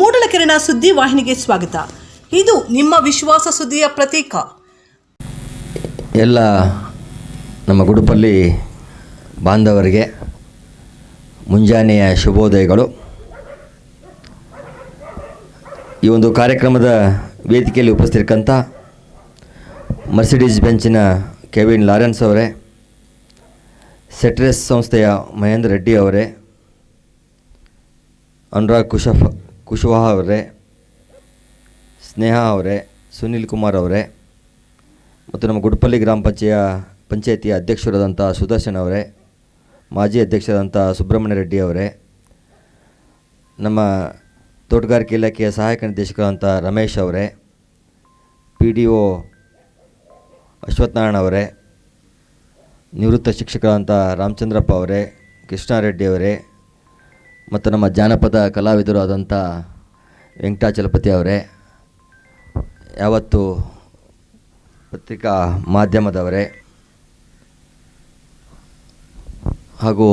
ಮೂಡಲಕೆರೆನ ಸುದ್ದಿ ವಾಹಿನಿಗೆ ಸ್ವಾಗತ. ಇದು ನಿಮ್ಮ ವಿಶ್ವಾಸ ಸುದ್ದಿಯ ಪ್ರತೀಕ. ಎಲ್ಲ ನಮ್ಮ ಗುಡುಪಲ್ಲಿ ಬಾಂಧವರಿಗೆ ಮುಂಜಾನೆಯ ಶುಭೋದಯಗಳು. ಈ ಒಂದು ಕಾರ್ಯಕ್ರಮದ ವೇದಿಕೆಯಲ್ಲಿ ಉಪಸ್ಥಿತಕ್ಕಂಥ ಮರ್ಸಿಡೀಸ್ ಬೆಂಚಿನ ಕೆವಿನ್ ಲಾರೆನ್ಸ್ ಅವರೇ, ಸೆಟ್ರೆಸ್ ಸಂಸ್ಥೆಯ ಮಹೇಂದ್ರ ರೆಡ್ಡಿ ಅವರೇ, ಅನುರಾಗ್ ಕುಶಫ್ ಕುಶ್ವಾಹ ಅವರೇ, ಸ್ನೇಹ ಅವರೇ, ಸುನಿಲ್ ಕುಮಾರ್ ಅವರೇ, ಮತ್ತು ನಮ್ಮ ಗುಡ್ಪಲ್ಲಿ ಗ್ರಾಮ ಪಂಚಾಯ ಪಂಚಾಯತಿಯ ಅಧ್ಯಕ್ಷರಾದಂಥ ಸುದರ್ಶನ್ ಅವರೇ, ಮಾಜಿ ಅಧ್ಯಕ್ಷರಾದಂಥ ಸುಬ್ರಹ್ಮಣ್ಯ ರೆಡ್ಡಿ ಅವರೇ, ನಮ್ಮ ತೋಟಗಾರಿಕೆ ಇಲಾಖೆಯ ಸಹಾಯಕ ನಿರ್ದೇಶಕರಾದಂಥ ರಮೇಶ್ ಅವರೇ ಪಿ ಡಿ ಒ ಅಶ್ವತ್ಥನಾರಾಯಣ ಅವರೇ, ನಿವೃತ್ತ ಶಿಕ್ಷಕರಾದಂಥ ರಾಮಚಂದ್ರಪ್ಪ ಅವರೇ, ಕೃಷ್ಣಾರೆಡ್ಡಿ ಅವರೇ ಮತ್ತು ನಮ್ಮ ಜಾನಪದ ಕಲಾವಿದರು ಆದಂಥ ವೆಂಕಟಾಚಲಪತಿ ಅವರೇ, ಯಾವತ್ತು ಪತ್ರಿಕಾ ಮಾಧ್ಯಮದವರೇ, ಹಾಗೂ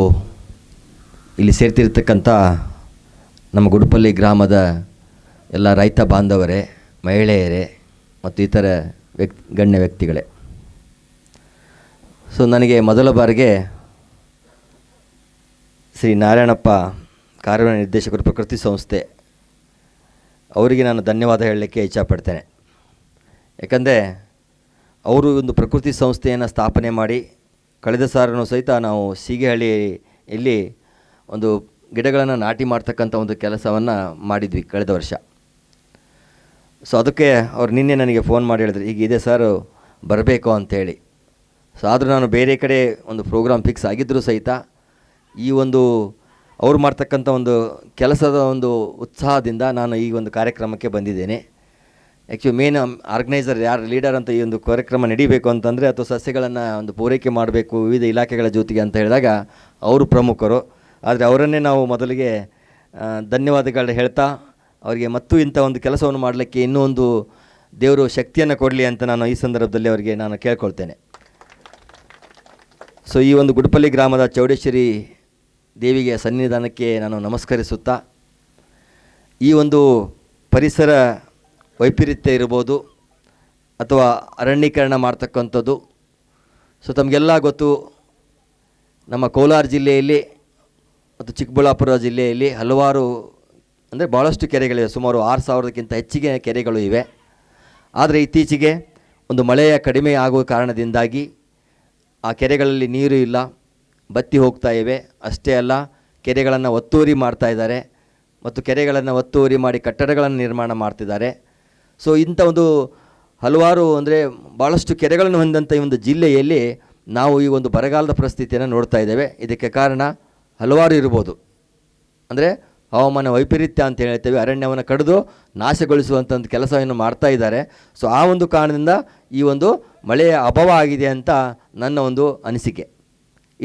ಇಲ್ಲಿ ಸೇರ್ತಿರ್ತಕ್ಕಂಥ ನಮ್ಮ ಗುಡುಪಲ್ಲಿ ಗ್ರಾಮದ ಎಲ್ಲ ರೈತ ಬಾಂಧವರೇ, ಮಹಿಳೆಯರೇ ಮತ್ತು ಇತರ ವ್ಯಕ್ತಿ, ಗಣ್ಯ ವ್ಯಕ್ತಿಗಳೇ. ಸೊ ನನಗೆ ಮೊದಲ ಬಾರಿಗೆ ಶ್ರೀ ನಾರಾಯಣಪ್ಪ ಕಾರ್ಯನಿರ್ದೇಶಕರು ಪ್ರಕೃತಿ ಸಂಸ್ಥೆ. ಅವರಿಗೆ ನಾನು ಧನ್ಯವಾದ ಹೇಳಲಿಕ್ಕೆ ಇಚ್ಛಪಡ್ತೇನೆ. ಯಾಕಂದರೆ ಅವರು ಒಂದು ಪ್ರಕೃತಿ ಸಂಸ್ಥೆಯನ್ನು ಸ್ಥಾಪನೆ ಮಾಡಿ ಕಳೆದ ಸಾರನು ಸಹಿತ ನಾವು ಸೀಗೆಹಳ್ಳಿಯಲ್ಲಿ ಒಂದು ಗಿಡಗಳನ್ನು ನಾಟಿ ಮಾಡ್ತಕ್ಕಂಥ ಒಂದು ಕೆಲಸವನ್ನು ಮಾಡಿದ್ವಿ ಕಳೆದ ವರ್ಷ. ಸೊ ಅದಕ್ಕೆ ಅವ್ರು ನಿನ್ನೆ ನನಗೆ ಫೋನ್ ಮಾಡಿ ಹೇಳಿದ್ರು, ಈಗ ಇದೆ ಸರ್ ಬರಬೇಕು ಅಂತೇಳಿ ಸೊ ಆದರೂ ನಾನು ಬೇರೆ ಕಡೆ ಒಂದು ಪ್ರೋಗ್ರಾಮ್ ಫಿಕ್ಸ್ ಆಗಿದ್ದರೂ ಸಹಿತ ಈ ಒಂದು ಅವ್ರು ಮಾಡ್ತಕ್ಕಂಥ ಒಂದು ಕೆಲಸದ ಒಂದು ಉತ್ಸಾಹದಿಂದ ನಾನು ಈ ಒಂದು ಕಾರ್ಯಕ್ರಮಕ್ಕೆ ಬಂದಿದ್ದೇನೆ. ಆ್ಯಕ್ಚುಲಿ ಮೇನ್ ಆರ್ಗನೈಸರ್ ಯಾರು ಲೀಡರ್ ಅಂತ ಈ ಒಂದು ಕಾರ್ಯಕ್ರಮ ನಡೀಬೇಕು ಅಂತಂದರೆ ಅಥವಾ ಸಸ್ಯಗಳನ್ನು ಒಂದು ಪೂರೈಕೆ ಮಾಡಬೇಕು, ವಿವಿಧ ಇಲಾಖೆಗಳ ಜೊತೆಗೆ ಅಂತ ಹೇಳಿದಾಗ ಅವರು ಪ್ರಮುಖರು. ಆದರೆ ಅವರನ್ನೇ ನಾವು ಮೊದಲಿಗೆ ಧನ್ಯವಾದಗಳು ಹೇಳ್ತಾ, ಅವರಿಗೆ ಮತ್ತು ಇಂಥ ಒಂದು ಕೆಲಸವನ್ನು ಮಾಡಲಿಕ್ಕೆ ಇನ್ನೂ ಒಂದು ದೇವರು ಶಕ್ತಿಯನ್ನು ಕೊಡಲಿ ಅಂತ ನಾನು ಈ ಸಂದರ್ಭದಲ್ಲಿ ಅವರಿಗೆ ನಾನು ಕೇಳ್ಕೊಳ್ತೇನೆ. ಸೊ ಈ ಒಂದು ಗುಡ್ಪಲ್ಲಿ ಗ್ರಾಮದ ಚೌಡೇಶ್ವರಿ ದೇವಿಗೆ ಸನ್ನಿಧಾನಕ್ಕೆ ನಾನು ನಮಸ್ಕರಿಸುತ್ತಾ, ಈ ಒಂದು ಪರಿಸರ ವೈಪರೀತ್ಯ ಇರ್ಬೋದು ಅಥವಾ ಅರಣ್ಯೀಕರಣ ಮಾಡ್ತಕ್ಕಂಥದ್ದು, ಸೊ ತಮಗೆಲ್ಲ ಗೊತ್ತು, ನಮ್ಮ ಕೋಲಾರ ಜಿಲ್ಲೆಯಲ್ಲಿ ಮತ್ತು ಚಿಕ್ಕಬಳ್ಳಾಪುರ ಜಿಲ್ಲೆಯಲ್ಲಿ ಹಲವಾರು, ಅಂದರೆ ಭಾಳಷ್ಟು ಕೆರೆಗಳಿವೆ, ಸುಮಾರು ಆರು ಸಾವಿರದಕ್ಕಿಂತ ಹೆಚ್ಚಿಗೆ ಕೆರೆಗಳು ಇವೆ. ಆದರೆ ಇತ್ತೀಚೆಗೆ ಒಂದು ಮಳೆಯ ಕಡಿಮೆ ಆಗುವ ಕಾರಣದಿಂದಾಗಿ ಆ ಕೆರೆಗಳಲ್ಲಿ ನೀರು ಇಲ್ಲ. ಬತ್ತಿ ಹೋಗ್ತಾ ಇವೆ. ಅಷ್ಟೇ ಅಲ್ಲ, ಕೆರೆಗಳನ್ನು ಒತ್ತುವರಿ ಮಾಡ್ತಾ ಇದ್ದಾರೆ ಮತ್ತು ಕೆರೆಗಳನ್ನು ಒತ್ತುವರಿ ಮಾಡಿ ಕಟ್ಟಡಗಳನ್ನು ನಿರ್ಮಾಣ ಮಾಡ್ತಿದ್ದಾರೆ. ಸೊ ಇಂಥ ಒಂದು ಹಲವಾರು ಅಂದರೆ ಭಾಳಷ್ಟು ಕೆರೆಗಳನ್ನು ಹೊಂದಂಥ ಈ ಒಂದು ಜಿಲ್ಲೆಯಲ್ಲಿ ನಾವು ಈ ಒಂದು ಬರಗಾಲದ ಪರಿಸ್ಥಿತಿಯನ್ನು ನೋಡ್ತಾ ಇದ್ದೇವೆ. ಇದಕ್ಕೆ ಕಾರಣ ಹಲವಾರು ಇರ್ಬೋದು. ಅಂದರೆ ಹವಾಮಾನ ವೈಪರೀತ್ಯ ಅಂತ ಹೇಳ್ತೇವೆ. ಅರಣ್ಯವನ್ನು ಕಡಿದು ನಾಶಗೊಳಿಸುವಂಥ ಒಂದು ಕೆಲಸವನ್ನು ಮಾಡ್ತಾ ಇದ್ದಾರೆ. ಸೊ ಆ ಒಂದು ಕಾರಣದಿಂದ ಈ ಒಂದು ಮಳೆಯ ಅಭಾವ ಆಗಿದೆ ಅಂತ ನನ್ನ ಒಂದು ಅನಿಸಿಕೆ.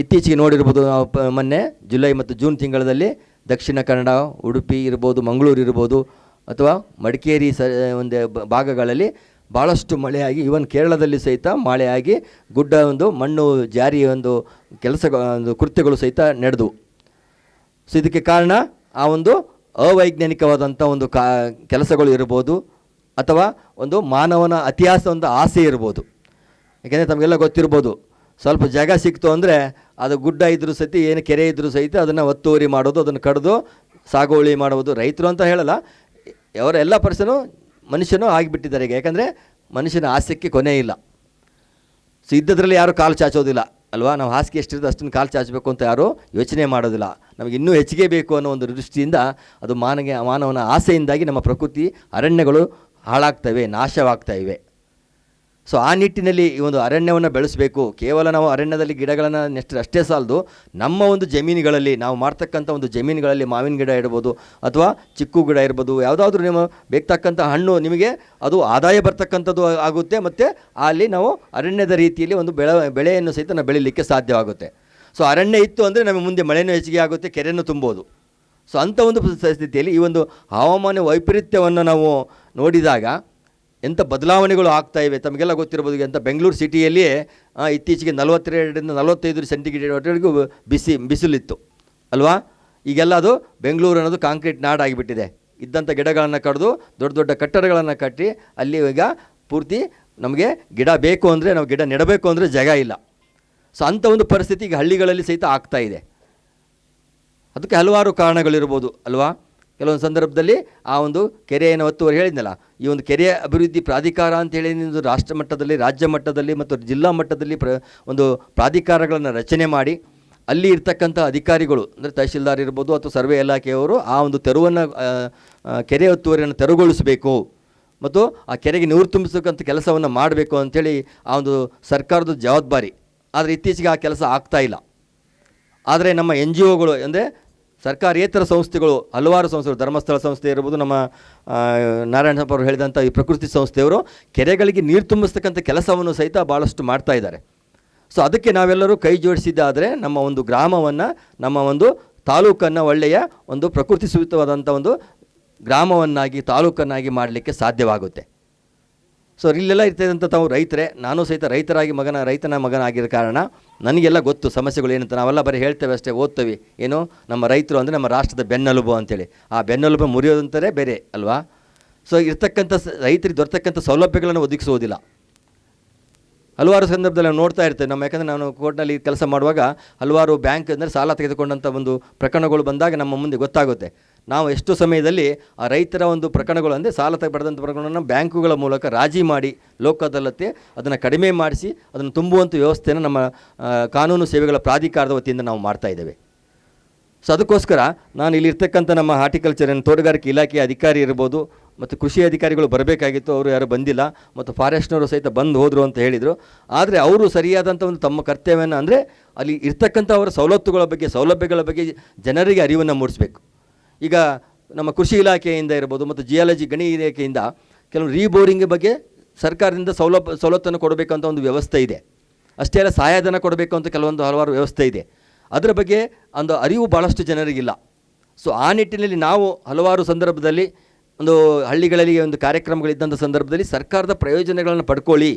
ಇತ್ತೀಚೆಗೆ ನೋಡಿರ್ಬೋದು ನಾವು ಮೊನ್ನೆ ಜುಲೈ ಮತ್ತು ಜೂನ್ ತಿಂಗಳಲ್ಲಿ ದಕ್ಷಿಣ ಕನ್ನಡ, ಉಡುಪಿ ಇರ್ಬೋದು, ಮಂಗಳೂರು ಇರ್ಬೋದು, ಅಥವಾ ಮಡಿಕೇರಿ ಸ ಒಂದು ಭಾಗಗಳಲ್ಲಿ ಭಾಳಷ್ಟು ಮಳೆಯಾಗಿ ಇವನ್ ಕೇರಳದಲ್ಲಿ ಸಹಿತ ಮಳೆಯಾಗಿ ಗುಡ್ಡ ಒಂದು, ಮಣ್ಣು ಜಾರಿ ಒಂದು ಕೆಲಸ ಒಂದು ಕೃತ್ಯಗಳು ಸಹಿತ ನಡೆದವು. ಸೊ ಇದಕ್ಕೆ ಕಾರಣ ಆ ಒಂದು ಅವೈಜ್ಞಾನಿಕವಾದಂಥ ಒಂದು ಕಾ, ಕೆಲಸಗಳು ಇರ್ಬೋದು, ಅಥವಾ ಒಂದು ಮಾನವನ ಅತಿಹಾಸ ಒಂದು ಆಸೆ ಇರ್ಬೋದು. ಯಾಕೆಂದರೆ ತಮಗೆಲ್ಲ ಗೊತ್ತಿರ್ಬೋದು ಸ್ವಲ್ಪ ಜಾಗ ಸಿಕ್ತು ಅಂದರೆ ಅದು ಗುಡ್ಡ ಇದ್ದರೂ ಸಹಿತ, ಏನು ಕೆರೆ ಇದ್ದರೂ ಸಹಿತ ಅದನ್ನು ಒತ್ತುವರಿ ಮಾಡೋದು, ಅದನ್ನು ಕಡಿದು ಸಾಗುವಳಿ ಮಾಡೋದು ರೈತರು ಅಂತ ಹೇಳಲ್ಲ, ಅವರ ಎಲ್ಲ ಪರ್ಸನು ಮನುಷ್ಯನೂ ಆಗಿಬಿಟ್ಟಿದ್ದಾರೆ ಈಗ. ಯಾಕಂದರೆ ಮನುಷ್ಯನ ಆಸೆಗೆ ಕೊನೆ ಇಲ್ಲ. ಸೊ ಇದ್ದದ್ರಲ್ಲಿ ಯಾರೂ ಕಾಲು ಚಾಚೋದಿಲ್ಲ, ಅಲ್ವಾ? ನಾವು ಹಾಸಿಗೆ ಎಷ್ಟಿರುತ್ತೆ ಅಷ್ಟನ್ನು ಕಾಲು ಚಾಚಬೇಕು ಅಂತ ಯಾರೂ ಯೋಚನೆ ಮಾಡೋದಿಲ್ಲ. ನಮಗೆ ಇನ್ನೂ ಹೆಚ್ಚಿಗೆ ಬೇಕು ಅನ್ನೋ ಒಂದು ದೃಷ್ಟಿಯಿಂದ ಅದು ಮಾನಗೆ, ಮಾನವನ ಆಸೆಯಿಂದಾಗಿ ನಮ್ಮ ಪ್ರಕೃತಿ ಅರಣ್ಯಗಳು ಹಾಳಾಗ್ತವೆ ನಾಶವಾಗ್ತಾ ಇವೆ. ಸೊ ಆ ನಿಟ್ಟಿನಲ್ಲಿ ಈ ಒಂದು ಅರಣ್ಯವನ್ನು ಬೆಳೆಸಬೇಕು. ಕೇವಲ ನಾವು ಅರಣ್ಯದಲ್ಲಿ ಗಿಡಗಳನ್ನು ನೆಸ್ಟ್ ಅಷ್ಟೇ ಸಾಲದು. ನಮ್ಮ ಒಂದು ಜಮೀನುಗಳಲ್ಲಿ, ನಾವು ಮಾಡ್ತಕ್ಕಂಥ ಒಂದು ಜಮೀನುಗಳಲ್ಲಿ ಮಾವಿನ ಗಿಡ ಇರ್ಬೋದು ಅಥವಾ ಚಿಕ್ಕು ಗಿಡ ಇರ್ಬೋದು, ಯಾವುದಾದ್ರೂ ನಿಮ್ಮ ಬೇಕಾಗ್ತಕ್ಕಂಥ ಹಣ್ಣು ನಿಮಗೆ ಅದು ಆದಾಯ ಬರ್ತಕ್ಕಂಥದ್ದು ಆಗುತ್ತೆ ಮತ್ತು ಅಲ್ಲಿ ನಾವು ಅರಣ್ಯದ ರೀತಿಯಲ್ಲಿ ಒಂದು ಬೆಳೆ, ಬೆಳೆಯನ್ನು ಸಹಿತ ನಾವು ಬೆಳೀಲಿಕ್ಕೆ ಸಾಧ್ಯವಾಗುತ್ತೆ. ಸೊ ಅರಣ್ಯ ಇತ್ತು ಅಂದರೆ ನಮಗೆ ಮುಂದೆ ಮಳೆನೂ ಹೆಚ್ಚಿಗೆ ಆಗುತ್ತೆ ಕೆರೆಯನ್ನು ತುಂಬೋದು. ಸೊ ಅಂಥ ಒಂದು ಪರಿಸ್ಥಿತಿಯಲ್ಲಿ ಈ ಒಂದು ಹವಾಮಾನ ವೈಪರೀತ್ಯವನ್ನು ನಾವು ನೋಡಿದಾಗ ಎಂಥ ಬದಲಾವಣೆಗಳು ಆಗ್ತಾ ಇವೆ? ತಮಗೆಲ್ಲ ಗೊತ್ತಿರ್ಬೋದು ಎಂಥ ಬೆಂಗಳೂರು ಸಿಟಿಯಲ್ಲಿ ಇತ್ತೀಚೆಗೆ ನಲವತ್ತೆರಡರಿಂದ ನಲವತ್ತೈದು ಸೆಂಟಿಗ್ರೇಡ್ವರೆಗೂ ಬಿಸಿ, ಬಿಸಿಲಿತ್ತು. ಅಲ್ವಾ? ಈಗೆಲ್ಲ ಅದು ಬೆಂಗಳೂರು ಅನ್ನೋದು ಕಾಂಕ್ರೀಟ್ ನಾಡಾಗಿಬಿಟ್ಟಿದೆ. ಇದ್ದಂಥ ಗಿಡಗಳನ್ನು ಕಡಿದು, ದೊಡ್ಡ ದೊಡ್ಡ ಕಟ್ಟಡಗಳನ್ನು ಕಟ್ಟಿ, ಅಲ್ಲಿ ಈಗ ಪೂರ್ತಿ ನಮಗೆ ಗಿಡ ಬೇಕು ಅಂದರೆ, ನಾವು ಗಿಡ ನೆಡಬೇಕು ಅಂದರೆ ಜಾಗ ಇಲ್ಲ. ಸೊ ಅಂಥ ಒಂದು ಪರಿಸ್ಥಿತಿ ಈಗ ಹಳ್ಳಿಗಳಲ್ಲಿ ಸಹಿತ ಆಗ್ತಾ ಇದೆ. ಅದಕ್ಕೆ ಹಲವಾರು ಕಾರಣಗಳಿರ್ಬೋದು ಅಲ್ವಾ? ಕೆಲವೊಂದು ಸಂದರ್ಭದಲ್ಲಿ ಆ ಒಂದು ಕೆರೆಯನ್ನು ಒತ್ತುವರಿ ಹೇಳಿದ್ನಲ್ಲ. ಈ ಒಂದು ಕೆರೆಯ ಅಭಿವೃದ್ಧಿ ಪ್ರಾಧಿಕಾರ ಅಂತೇಳಿ ಒಂದು ರಾಷ್ಟ್ರ ಮಟ್ಟದಲ್ಲಿ, ರಾಜ್ಯ ಮಟ್ಟದಲ್ಲಿ ಮತ್ತು ಜಿಲ್ಲಾ ಮಟ್ಟದಲ್ಲಿ ಪ್ರ, ಒಂದು ಪ್ರಾಧಿಕಾರಗಳನ್ನು ರಚನೆ ಮಾಡಿ, ಅಲ್ಲಿ ಇರ್ತಕ್ಕಂಥ ಅಧಿಕಾರಿಗಳು, ಅಂದರೆ ತಹಶೀಲ್ದಾರ್ ಇರ್ಬೋದು ಅಥವಾ ಸರ್ವೆ ಇಲಾಖೆಯವರು ಆ ಒಂದು ತೆರವನ್ನು ಕೆರೆ ಒತ್ತುವರಿಯನ್ನು ತೆರವುಗೊಳಿಸಬೇಕು ಮತ್ತು ಆ ಕೆರೆಗೆ ನೀರು ತುಂಬಿಸತಕ್ಕಂಥ ಕೆಲಸವನ್ನು ಮಾಡಬೇಕು ಅಂಥೇಳಿ ಆ ಒಂದು ಸರ್ಕಾರದ ಜವಾಬ್ದಾರಿ. ಆದರೆ ಇತ್ತೀಚೆಗೆ ಆ ಕೆಲಸ ಆಗ್ತಾ ಇಲ್ಲ. ಆದರೆ ನಮ್ಮ ಎನ್ ಜಿ ಒಗಳು, ಅಂದರೆ ಸರ್ಕಾರೇತರ ಸಂಸ್ಥೆಗಳು, ಹಲವಾರು ಸಂಸ್ಥೆಗಳು, ಧರ್ಮಸ್ಥಳ ಸಂಸ್ಥೆ ಇರ್ಬೋದು, ನಮ್ಮ ನಾರಾಯಣಪ್ಪ ಅವರು ಹೇಳಿದಂಥ ಈ ಪ್ರಕೃತಿ ಸಂಸ್ಥೆಯವರು ಕೆರೆಗಳಿಗೆ ನೀರು ತುಂಬಿಸ್ತಕ್ಕಂಥ ಕೆಲಸವನ್ನು ಸಹಿತ ಭಾಳಷ್ಟು ಮಾಡ್ತಾ ಇದ್ದಾರೆ. ಸೊ ಅದಕ್ಕೆ ನಾವೆಲ್ಲರೂ ಕೈ ಜೋಡಿಸಿದ್ದಾದರೆ ನಮ್ಮ ಒಂದು ಗ್ರಾಮವನ್ನು, ನಮ್ಮ ಒಂದು ತಾಲೂಕನ್ನು ಒಳ್ಳೆಯ ಒಂದು ಪ್ರಕೃತಿ ಸೂಕ್ತವಾದಂಥ ಒಂದು ಗ್ರಾಮವನ್ನಾಗಿ, ತಾಲೂಕನ್ನಾಗಿ ಮಾಡಲಿಕ್ಕೆ ಸಾಧ್ಯವಾಗುತ್ತೆ. ಸೊ ಇಲ್ಲೆಲ್ಲ ಇರ್ತದಂಥ ತಾವು ರೈತರೇ, ನಾನು ಸಹಿತ ರೈತರಾಗಿ ಮಗನ, ರೈತನ ಮಗನಾಗಿರೋ ಕಾರಣ ನನಗೆಲ್ಲ ಗೊತ್ತು ಸಮಸ್ಯೆಗಳು ಏನಂತ, ನಾವೆಲ್ಲ ಬರೀ ಹೇಳ್ತೇವೆ ಅಷ್ಟೇ, ಓದ್ತೇವೆ. ಏನು? ನಮ್ಮ ರೈತರು ಅಂದರೆ ನಮ್ಮ ರಾಷ್ಟ್ರದ ಬೆನ್ನೆಲುಬು ಅಂತೇಳಿ. ಆ ಬೆನ್ನೆಲುಬು ಮುರಿಯೋದಂತಲೇ ಬೇರೆ, ಅಲ್ವಾ? ಸೊ ಇರ್ತಕ್ಕಂಥ ರೈತರಿಗೆ ದೊರೆತಕ್ಕಂಥ ಸೌಲಭ್ಯಗಳನ್ನು ಒದಗಿಸುವುದಿಲ್ಲ. ಹಲವಾರು ಸಂದರ್ಭದಲ್ಲಿ ನಾವು ನೋಡ್ತಾ ಇರ್ತೇವೆ ನಮ್ಮ ಯಾಕಂದರೆ ನಾನು ಕೋರ್ಟ್ನಲ್ಲಿ ಕೆಲಸ ಮಾಡುವಾಗ ಹಲವಾರು ಬ್ಯಾಂಕ್ ಅಂದರೆ ಸಾಲ ತೆಗೆದುಕೊಂಡಂಥ ಒಂದು ಪ್ರಕರಣಗಳು ಬಂದಾಗ ನಮ್ಮ ಮುಂದೆ ಗೊತ್ತಾಗುತ್ತೆ. ನಾವು ಎಷ್ಟು ಸಮಯದಲ್ಲಿ ಆ ರೈತರ ಒಂದು ಪ್ರಕರಣಗಳು ಅಂದರೆ ಸಾಲ ಪಡೆದಂಥ ಪ್ರಕರಣಗಳನ್ನು ಬ್ಯಾಂಕುಗಳ ಮೂಲಕ ರಾಜಿ ಮಾಡಿ ಲೋಕ ಅದನ್ನು ಕಡಿಮೆ ಮಾಡಿಸಿ ಅದನ್ನು ತುಂಬುವಂಥ ವ್ಯವಸ್ಥೆಯನ್ನು ನಮ್ಮ ಕಾನೂನು ಸೇವೆಗಳ ಪ್ರಾಧಿಕಾರದ ವತಿಯಿಂದ ನಾವು ಮಾಡ್ತಾ ಇದ್ದೇವೆ. ಸೊ ಅದಕ್ಕೋಸ್ಕರ ನಾನು ಇಲ್ಲಿರ್ತಕ್ಕಂಥ ನಮ್ಮ ಹಾರ್ಟಿಕಲ್ಚರ್ ಏನು ತೋಟಗಾರಿಕೆ ಇಲಾಖೆಯ ಅಧಿಕಾರಿ ಇರ್ಬೋದು ಮತ್ತು ಕೃಷಿ ಅಧಿಕಾರಿಗಳು ಬರಬೇಕಾಗಿತ್ತು, ಅವರು ಯಾರು ಬಂದಿಲ್ಲ ಮತ್ತು ಫಾರೆಸ್ಟ್ನವರು ಸಹಿತ ಬಂದು ಹೋದರು ಅಂತ ಹೇಳಿದರು. ಆದರೆ ಅವರು ಸರಿಯಾದಂಥ ಒಂದು ತಮ್ಮ ಕರ್ತವ್ಯನ ಅಂದರೆ ಅಲ್ಲಿ ಇರ್ತಕ್ಕಂಥ ಅವರ ಸವಲತ್ತುಗಳ ಬಗ್ಗೆ, ಸೌಲಭ್ಯಗಳ ಬಗ್ಗೆ ಜನರಿಗೆ ಅರಿವನ್ನು ಮೂಡಿಸಬೇಕು. ಈಗ ನಮ್ಮ ಕೃಷಿ ಇಲಾಖೆಯಿಂದ ಇರ್ಬೋದು ಮತ್ತು ಜಿಯಾಲಜಿ ಗಣಿ ಇಲಾಖೆಯಿಂದ ಕೆಲವು ರೀಬೋರಿಂಗ್ ಬಗ್ಗೆ ಸರ್ಕಾರದಿಂದ ಸೌಲಭ್ಯ, ಸವಲತ್ತನ್ನು ಕೊಡಬೇಕಂತ ಒಂದು ವ್ಯವಸ್ಥೆ ಇದೆ. ಅಷ್ಟೇ ಅಲ್ಲ ಸಹಾಯಧನ ಕೊಡಬೇಕು ಅಂತ ಕೆಲವೊಂದು ಹಲವಾರು ವ್ಯವಸ್ಥೆ ಇದೆ. ಅದರ ಬಗ್ಗೆ ಒಂದು ಅರಿವು ಭಾಳಷ್ಟು ಜನರಿಗಿಲ್ಲ. ಸೊ ಆ ನಿಟ್ಟಿನಲ್ಲಿ ನಾವು ಹಲವಾರು ಸಂದರ್ಭದಲ್ಲಿ ಒಂದು ಹಳ್ಳಿಗಳಲ್ಲಿ ಒಂದು ಕಾರ್ಯಕ್ರಮಗಳಿದ್ದಂಥ ಸಂದರ್ಭದಲ್ಲಿ ಸರ್ಕಾರದ ಪ್ರಯೋಜನಗಳನ್ನು ಪಡ್ಕೊಳ್ಳಿ.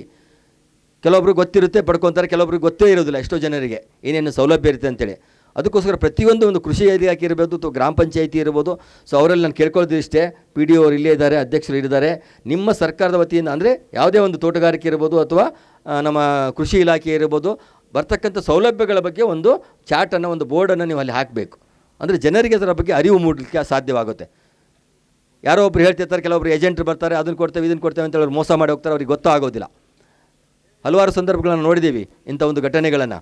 ಕೆಲವೊಬ್ರು ಗೊತ್ತಿರುತ್ತೆ, ಪಡ್ಕೊತಾರೆ, ಕೆಲವೊಬ್ರಿಗೆ ಗೊತ್ತೇ ಇರೋದಿಲ್ಲ ಎಷ್ಟೋ ಜನರಿಗೆ ಏನೇನು ಸೌಲಭ್ಯ ಇರುತ್ತೆ ಅಂತೇಳಿ. ಅದಕ್ಕೋಸ್ಕರ ಪ್ರತಿಯೊಂದು ಒಂದು ಕೃಷಿ ಇಲಾಖೆ ಇರ್ಬೋದು ಅಥವಾ ಗ್ರಾಮ ಪಂಚಾಯಿತಿ ಇರ್ಬೋದು. ಸೊ ಅವರಲ್ಲಿ ನಾನು ಕೇಳ್ಕೊಳ್ಳೋದು ಇಷ್ಟೇ. ಪಿ ಡಿ ಅವರು ಇಲ್ಲೇ ಇದ್ದಾರೆ, ಅಧ್ಯಕ್ಷರು ಇದ್ದಾರೆ ನಿಮ್ಮ ಸರ್ಕಾರದ ವತಿಯಿಂದ ಅಂದರೆ ಯಾವುದೇ ಒಂದು ತೋಟಗಾರಿಕೆ ಇರ್ಬೋದು ಅಥವಾ ನಮ್ಮ ಕೃಷಿ ಇಲಾಖೆ ಇರ್ಬೋದು, ಬರ್ತಕ್ಕಂಥ ಸೌಲಭ್ಯಗಳ ಬಗ್ಗೆ ಒಂದು ಚಾರ್ಟನ್ನು ಒಂದು ಬೋರ್ಡನ್ನು ನೀವು ಅಲ್ಲಿ ಹಾಕಬೇಕು. ಅಂದರೆ ಜನರಿಗೆ ಅದರ ಬಗ್ಗೆ ಅರಿವು ಮೂಡಲಿಕ್ಕೆ ಸಾಧ್ಯವಾಗುತ್ತೆ. ಯಾರೋ ಒಬ್ರು ಹೇಳ್ತಿರ್ತಾರೆ, ಕೆಲವೊಬ್ರು ಏಜೆಂಟ್ರು ಬರ್ತಾರೆ, ಅದನ್ನು ಕೊಡ್ತೇವೆ, ಇದನ್ನು ಕೊಡ್ತೇವೆ ಅಂತ ಹೇಳಿ ಮೋಸ ಮಾಡಿ ಹೋಗ್ತಾರೆ, ಅವ್ರಿಗೆ ಗೊತ್ತಾಗೋದಿಲ್ಲ. ಹಲವಾರು ಸಂದರ್ಭಗಳನ್ನು ನೋಡಿದ್ದೀವಿ ಇಂಥ ಒಂದು ಘಟನೆಗಳನ್ನು.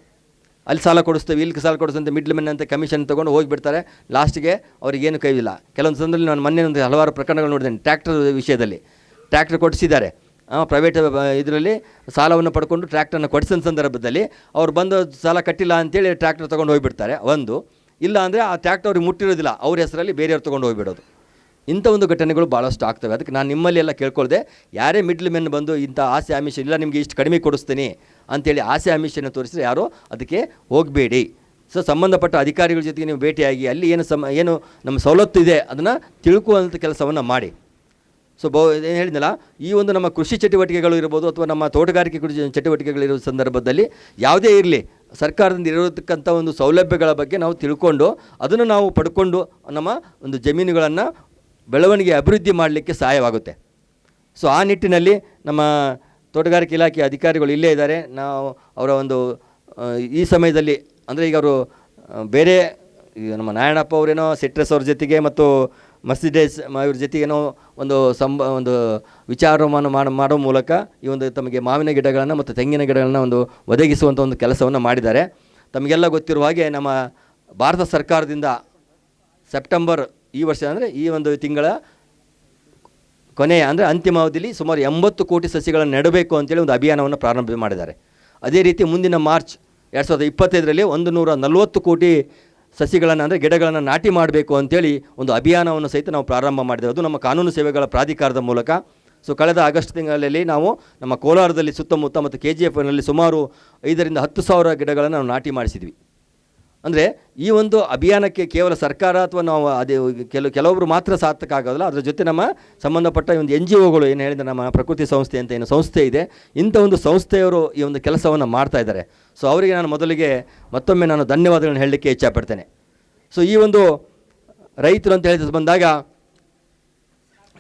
ಅಲ್ಲಿ ಸಾಲ ಕೊಡಿಸ್ತೇವೆ ಇಲ್ಲಿ ಸಾಲ ಕೊಡಿಸ್ತಂತೆ ಮಿಡ್ಲ್ ಮೆನ್ ಅಂತ ಕಮಿಷನ್ ತೊಗೊಂಡು ಹೋಗಿಬಿಡ್ತಾರೆ. ಲಾಸ್ಟಿಗೆ ಅವ್ರಿಗೇನು ಕೈವಿಲ್ಲ. ಕೆಲವೊಂದು ಸಂದರ್ಭದಲ್ಲಿ ನಾನು ಮೊನ್ನೆ ಒಂದು ಹಲವಾರು ಪ್ರಕರಣಗಳು ನೋಡಿದ್ದೇನೆ ಟ್ರ್ಯಾಕ್ಟರ್ ವಿಷಯದಲ್ಲಿ. ಟ್ರ್ಯಾಕ್ಟರ್ ಕೊಡಿಸಿದ್ದಾರೆ. ಪ್ರೈವೇಟ್ ಇದರಲ್ಲಿ ಸಾಲವನ್ನು ಪಡ್ಕೊಂಡು ಟ್ರ್ಯಾಕ್ಟರ್ನ ಕೊಡಿಸಿದ ಸಂದರ್ಭದಲ್ಲಿ ಅವ್ರು ಬಂದು ಸಾಲ ಕಟ್ಟಿಲ್ಲ ಅಂತೇಳಿ ಟ್ರ್ಯಾಕ್ಟರ್ ತೊಗೊಂಡು ಹೋಗಿಬಿಡ್ತಾರೆ, ಒಂದು. ಇಲ್ಲ ಅಂದರೆ ಆ ಟ್ರ್ಯಾಕ್ಟರ್ ಅವ್ರಿಗೆ ಮುಟ್ಟಿರೋದಿಲ್ಲ, ಅವ್ರ ಹೆಸರಲ್ಲಿ ಬೇರೆಯವ್ರು ತೊಗೊಂಡು ಹೋಗಿಬಿಡೋದು. ಇಂಥ ಒಂದು ಘಟನೆಗಳು ಭಾಳಷ್ಟು ಆಗ್ತವೆ. ಅದಕ್ಕೆ ನಾನು ನಿಮ್ಮಲ್ಲಿ ಎಲ್ಲ ಕೇಳ್ಕೊಳ್ದೆ, ಯಾರೇ ಮಿಡ್ಲ್ ಮೆನ್ ಬಂದು ಇಂಥ ಆಸೆ ಆಮಿಷ ಇಲ್ಲ, ನಿಮಗೆ ಇಷ್ಟು ಕಡಿಮೆ ಕೊಡಿಸ್ತೀನಿ ಅಂತೇಳಿ ಆಸೆ ಆಮಿಷನ ತೋರಿಸಿದ್ರೆ ಯಾರೋ ಅದಕ್ಕೆ ಹೋಗಬೇಡಿ. ಸೊ, ಸಂಬಂಧಪಟ್ಟ ಅಧಿಕಾರಿಗಳ ಜೊತೆಗೆ ನೀವು ಭೇಟಿಯಾಗಿ ಅಲ್ಲಿ ಏನು ಸಮ, ಏನು ನಮ್ಮ ಸವಲತ್ತು ಇದೆ ಅದನ್ನು ತಿಳ್ಕುವಂಥ ಕೆಲಸವನ್ನು ಮಾಡಿ. ಸೊ, ಬೌ, ಏನು ಹೇಳಿದ್ನಲ್ಲ, ಈ ಒಂದು ನಮ್ಮ ಕೃಷಿ ಚಟುವಟಿಕೆಗಳು ಇರ್ಬೋದು ಅಥವಾ ನಮ್ಮ ತೋಟಗಾರಿಕೆ ಕೃಷಿ ಚಟುವಟಿಕೆಗಳಿರೋ ಸಂದರ್ಭದಲ್ಲಿ ಯಾವುದೇ ಇರಲಿ, ಸರ್ಕಾರದಿಂದ ಇರತಕ್ಕಂಥ ಒಂದು ಸೌಲಭ್ಯಗಳ ಬಗ್ಗೆ ನಾವು ತಿಳ್ಕೊಂಡು ಅದನ್ನು ನಾವು ಪಡ್ಕೊಂಡು ನಮ್ಮ ಒಂದು ಜಮೀನುಗಳನ್ನು ಬೆಳವಣಿಗೆ ಅಭಿವೃದ್ಧಿ ಮಾಡಲಿಕ್ಕೆ ಸಹಾಯವಾಗುತ್ತೆ. ಸೊ, ಆ ನಿಟ್ಟಿನಲ್ಲಿ ನಮ್ಮ ತೋಟಗಾರಿಕೆ ಇಲಾಖೆ ಅಧಿಕಾರಿಗಳು ಇಲ್ಲೇ ಇದ್ದಾರೆ. ನಾವು ಅವರ ಒಂದು ಈ ಸಮಯದಲ್ಲಿ, ಅಂದರೆ ಈಗ ಅವರು ಬೇರೆ ನಮ್ಮ ನಾರಾಯಣಪ್ಪ ಅವರೇನೋ, ಸಿಟ್ರಸ್ ಅವ್ರ ಜೊತೆಗೆ ಮತ್ತು ಮರ್ಸಿಡೇಸ್ ಇವ್ರ ಜೊತೆಗೇನೋ ಒಂದು ಸಂಬ, ಒಂದು ವಿಚಾರವನ್ನು ಮಾಡೋ ಮಾಡೋ ಮೂಲಕ ಈ ಒಂದು ತಮಗೆ ಮಾವಿನ ಗಿಡಗಳನ್ನು ಮತ್ತು ತೆಂಗಿನ ಗಿಡಗಳನ್ನು ಒಂದು ಒದಗಿಸುವಂಥ ಒಂದು ಕೆಲಸವನ್ನು ಮಾಡಿದ್ದಾರೆ. ತಮಗೆಲ್ಲ ಗೊತ್ತಿರುವ ಹಾಗೆ ನಮ್ಮ ಭಾರತ ಸರ್ಕಾರದಿಂದ ಸೆಪ್ಟೆಂಬರ್ ಈ ವರ್ಷ ಅಂದರೆ ಈ ಒಂದು ತಿಂಗಳ ಕೊನೆಯ ಅಂದರೆ ಅಂತಿಮ ಅವಧಿಯಲ್ಲಿ ಸುಮಾರು ಎಂಬತ್ತು ಕೋಟಿ ಸಸಿಗಳನ್ನು ನೆಡಬೇಕು ಅಂತೇಳಿ ಒಂದು ಅಭಿಯಾನವನ್ನು ಪ್ರಾರಂಭ ಮಾಡಿದ್ದಾರೆ. ಅದೇ ರೀತಿ ಮುಂದಿನ ಮಾರ್ಚ್ ಎರಡು ಸಾವಿರದ ಇಪ್ಪತ್ತೈದರಲ್ಲಿ ಒಂದು ನೂರ ನಲವತ್ತು ಕೋಟಿ ಸಸಿಗಳನ್ನು ಅಂದರೆ ಗಿಡಗಳನ್ನು ನಾಟಿ ಮಾಡಬೇಕು ಅಂತೇಳಿ ಒಂದು ಅಭಿಯಾನವನ್ನು ಸಹಿತ ನಾವು ಪ್ರಾರಂಭ ಮಾಡಿದ್ದೇವೆ. ಅದು ನಮ್ಮ ಕಾನೂನು ಸೇವೆಗಳ ಪ್ರಾಧಿಕಾರದ ಮೂಲಕ. ಸೊ ಕಳೆದ ಆಗಸ್ಟ್ ತಿಂಗಳಲ್ಲಿ ನಾವು ನಮ್ಮ ಕೋಲಾರದಲ್ಲಿ ಸುತ್ತಮುತ್ತ ಮತ್ತು ಕೆ ಜಿ ಎಫ್ನಲ್ಲಿ ಸುಮಾರು ಐದರಿಂದ ಹತ್ತು ಸಾವಿರ ಗಿಡಗಳನ್ನು ನಾವು ನಾಟಿ ಮಾಡಿಸಿದ್ವಿ. ಅಂದರೆ ಈ ಒಂದು ಅಭಿಯಾನಕ್ಕೆ ಕೇವಲ ಸರ್ಕಾರ ಅಥವಾ ನಾವು ಅದೇ ಕೆಲವು ಕೆಲವೊಬ್ಬರು ಮಾತ್ರ ಸಾರ್ಥಕ ಆಗೋದಿಲ್ಲ. ಅದರ ಜೊತೆ ನಮ್ಮ ಸಂಬಂಧಪಟ್ಟ ಒಂದು ಎನ್ ಜಿ ಒಗಳು ಏನು ಹೇಳಿದ್ರೆ ನಮ್ಮ ಪ್ರಕೃತಿ ಸಂಸ್ಥೆ ಅಂತ ಏನು ಸಂಸ್ಥೆ ಇದೆ. ಇಂಥ ಒಂದು ಸಂಸ್ಥೆಯವರು ಈ ಒಂದು ಕೆಲಸವನ್ನು ಮಾಡ್ತಾ ಇದ್ದಾರೆ. ಸೊ ಅವರಿಗೆ ನಾನು ಮೊದಲಿಗೆ ಮತ್ತೊಮ್ಮೆ ನಾನು ಧನ್ಯವಾದಗಳನ್ನು ಹೇಳಲಿಕ್ಕೆ ಇಚ್ಛಪಡ್ತೇನೆ. ಸೊ ಈ ಒಂದು ರೈತರು ಅಂತ ಹೇಳಿದ ಬಂದಾಗ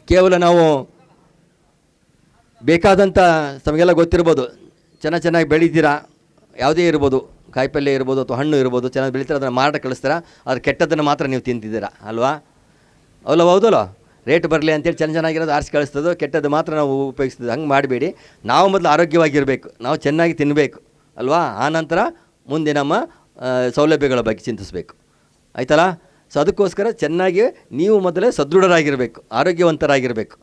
ಕೇವಲ ನಾವು ಬೇಕಾದಂಥ ತಮಗೆಲ್ಲ ಗೊತ್ತಿರ್ಬೋದು, ಚೆನ್ನಾಗಿ ಚೆನ್ನಾಗಿ ಬೆಳೀತೀರಾ, ಯಾವುದೇ ಇರ್ಬೋದು. ಕಾಯಿಪಲ್ಯ ಇರ್ಬೋದು ಅಥವಾ ಹಣ್ಣು ಇರ್ಬೋದು, ಚೆನ್ನಾಗಿ ಬೆಳೀತಾರೆ, ಅದನ್ನು ಮಾರಾಟ ಕಳಿಸ್ತೀರಾ? ಅದ್ರ ಕೆಟ್ಟದನ್ನು ಮಾತ್ರ ನೀವು ತಿಂತಿದ್ದೀರಾ, ಅಲ್ವಾ? ಅಲ್ಲ, ಹೌದಲ್ಲ? ರೇಟ್ ಬರಲಿ ಅಂತೇಳಿ ಚೆನ್ನ ಚೆನ್ನಾಗಿರೋದು ಆರಿಸಿ ಕಳಿಸ್ತದೋ, ಕೆಟ್ಟದ್ದು ಮಾತ್ರ ನಾವು ಉಪಯೋಗಿಸ್ತದೆ ಹಂಗೆ ಮಾಡಬೇಡಿ. ನಾವು ಮೊದಲು ಆರೋಗ್ಯವಾಗಿರಬೇಕು, ನಾವು ಚೆನ್ನಾಗಿ ತಿನ್ನಬೇಕು ಅಲ್ವಾ? ನಂತರ ಮುಂದೆ ನಮ್ಮ ಸೌಲಭ್ಯಗಳ ಬಗ್ಗೆ ಚಿಂತಿಸಬೇಕು. ಆಯ್ತಲ್ಲ? ಸೊ, ಅದಕ್ಕೋಸ್ಕರ ಚೆನ್ನಾಗಿ ನೀವು ಮೊದಲೇ ಸದೃಢರಾಗಿರಬೇಕು, ಆರೋಗ್ಯವಂತರಾಗಿರಬೇಕು.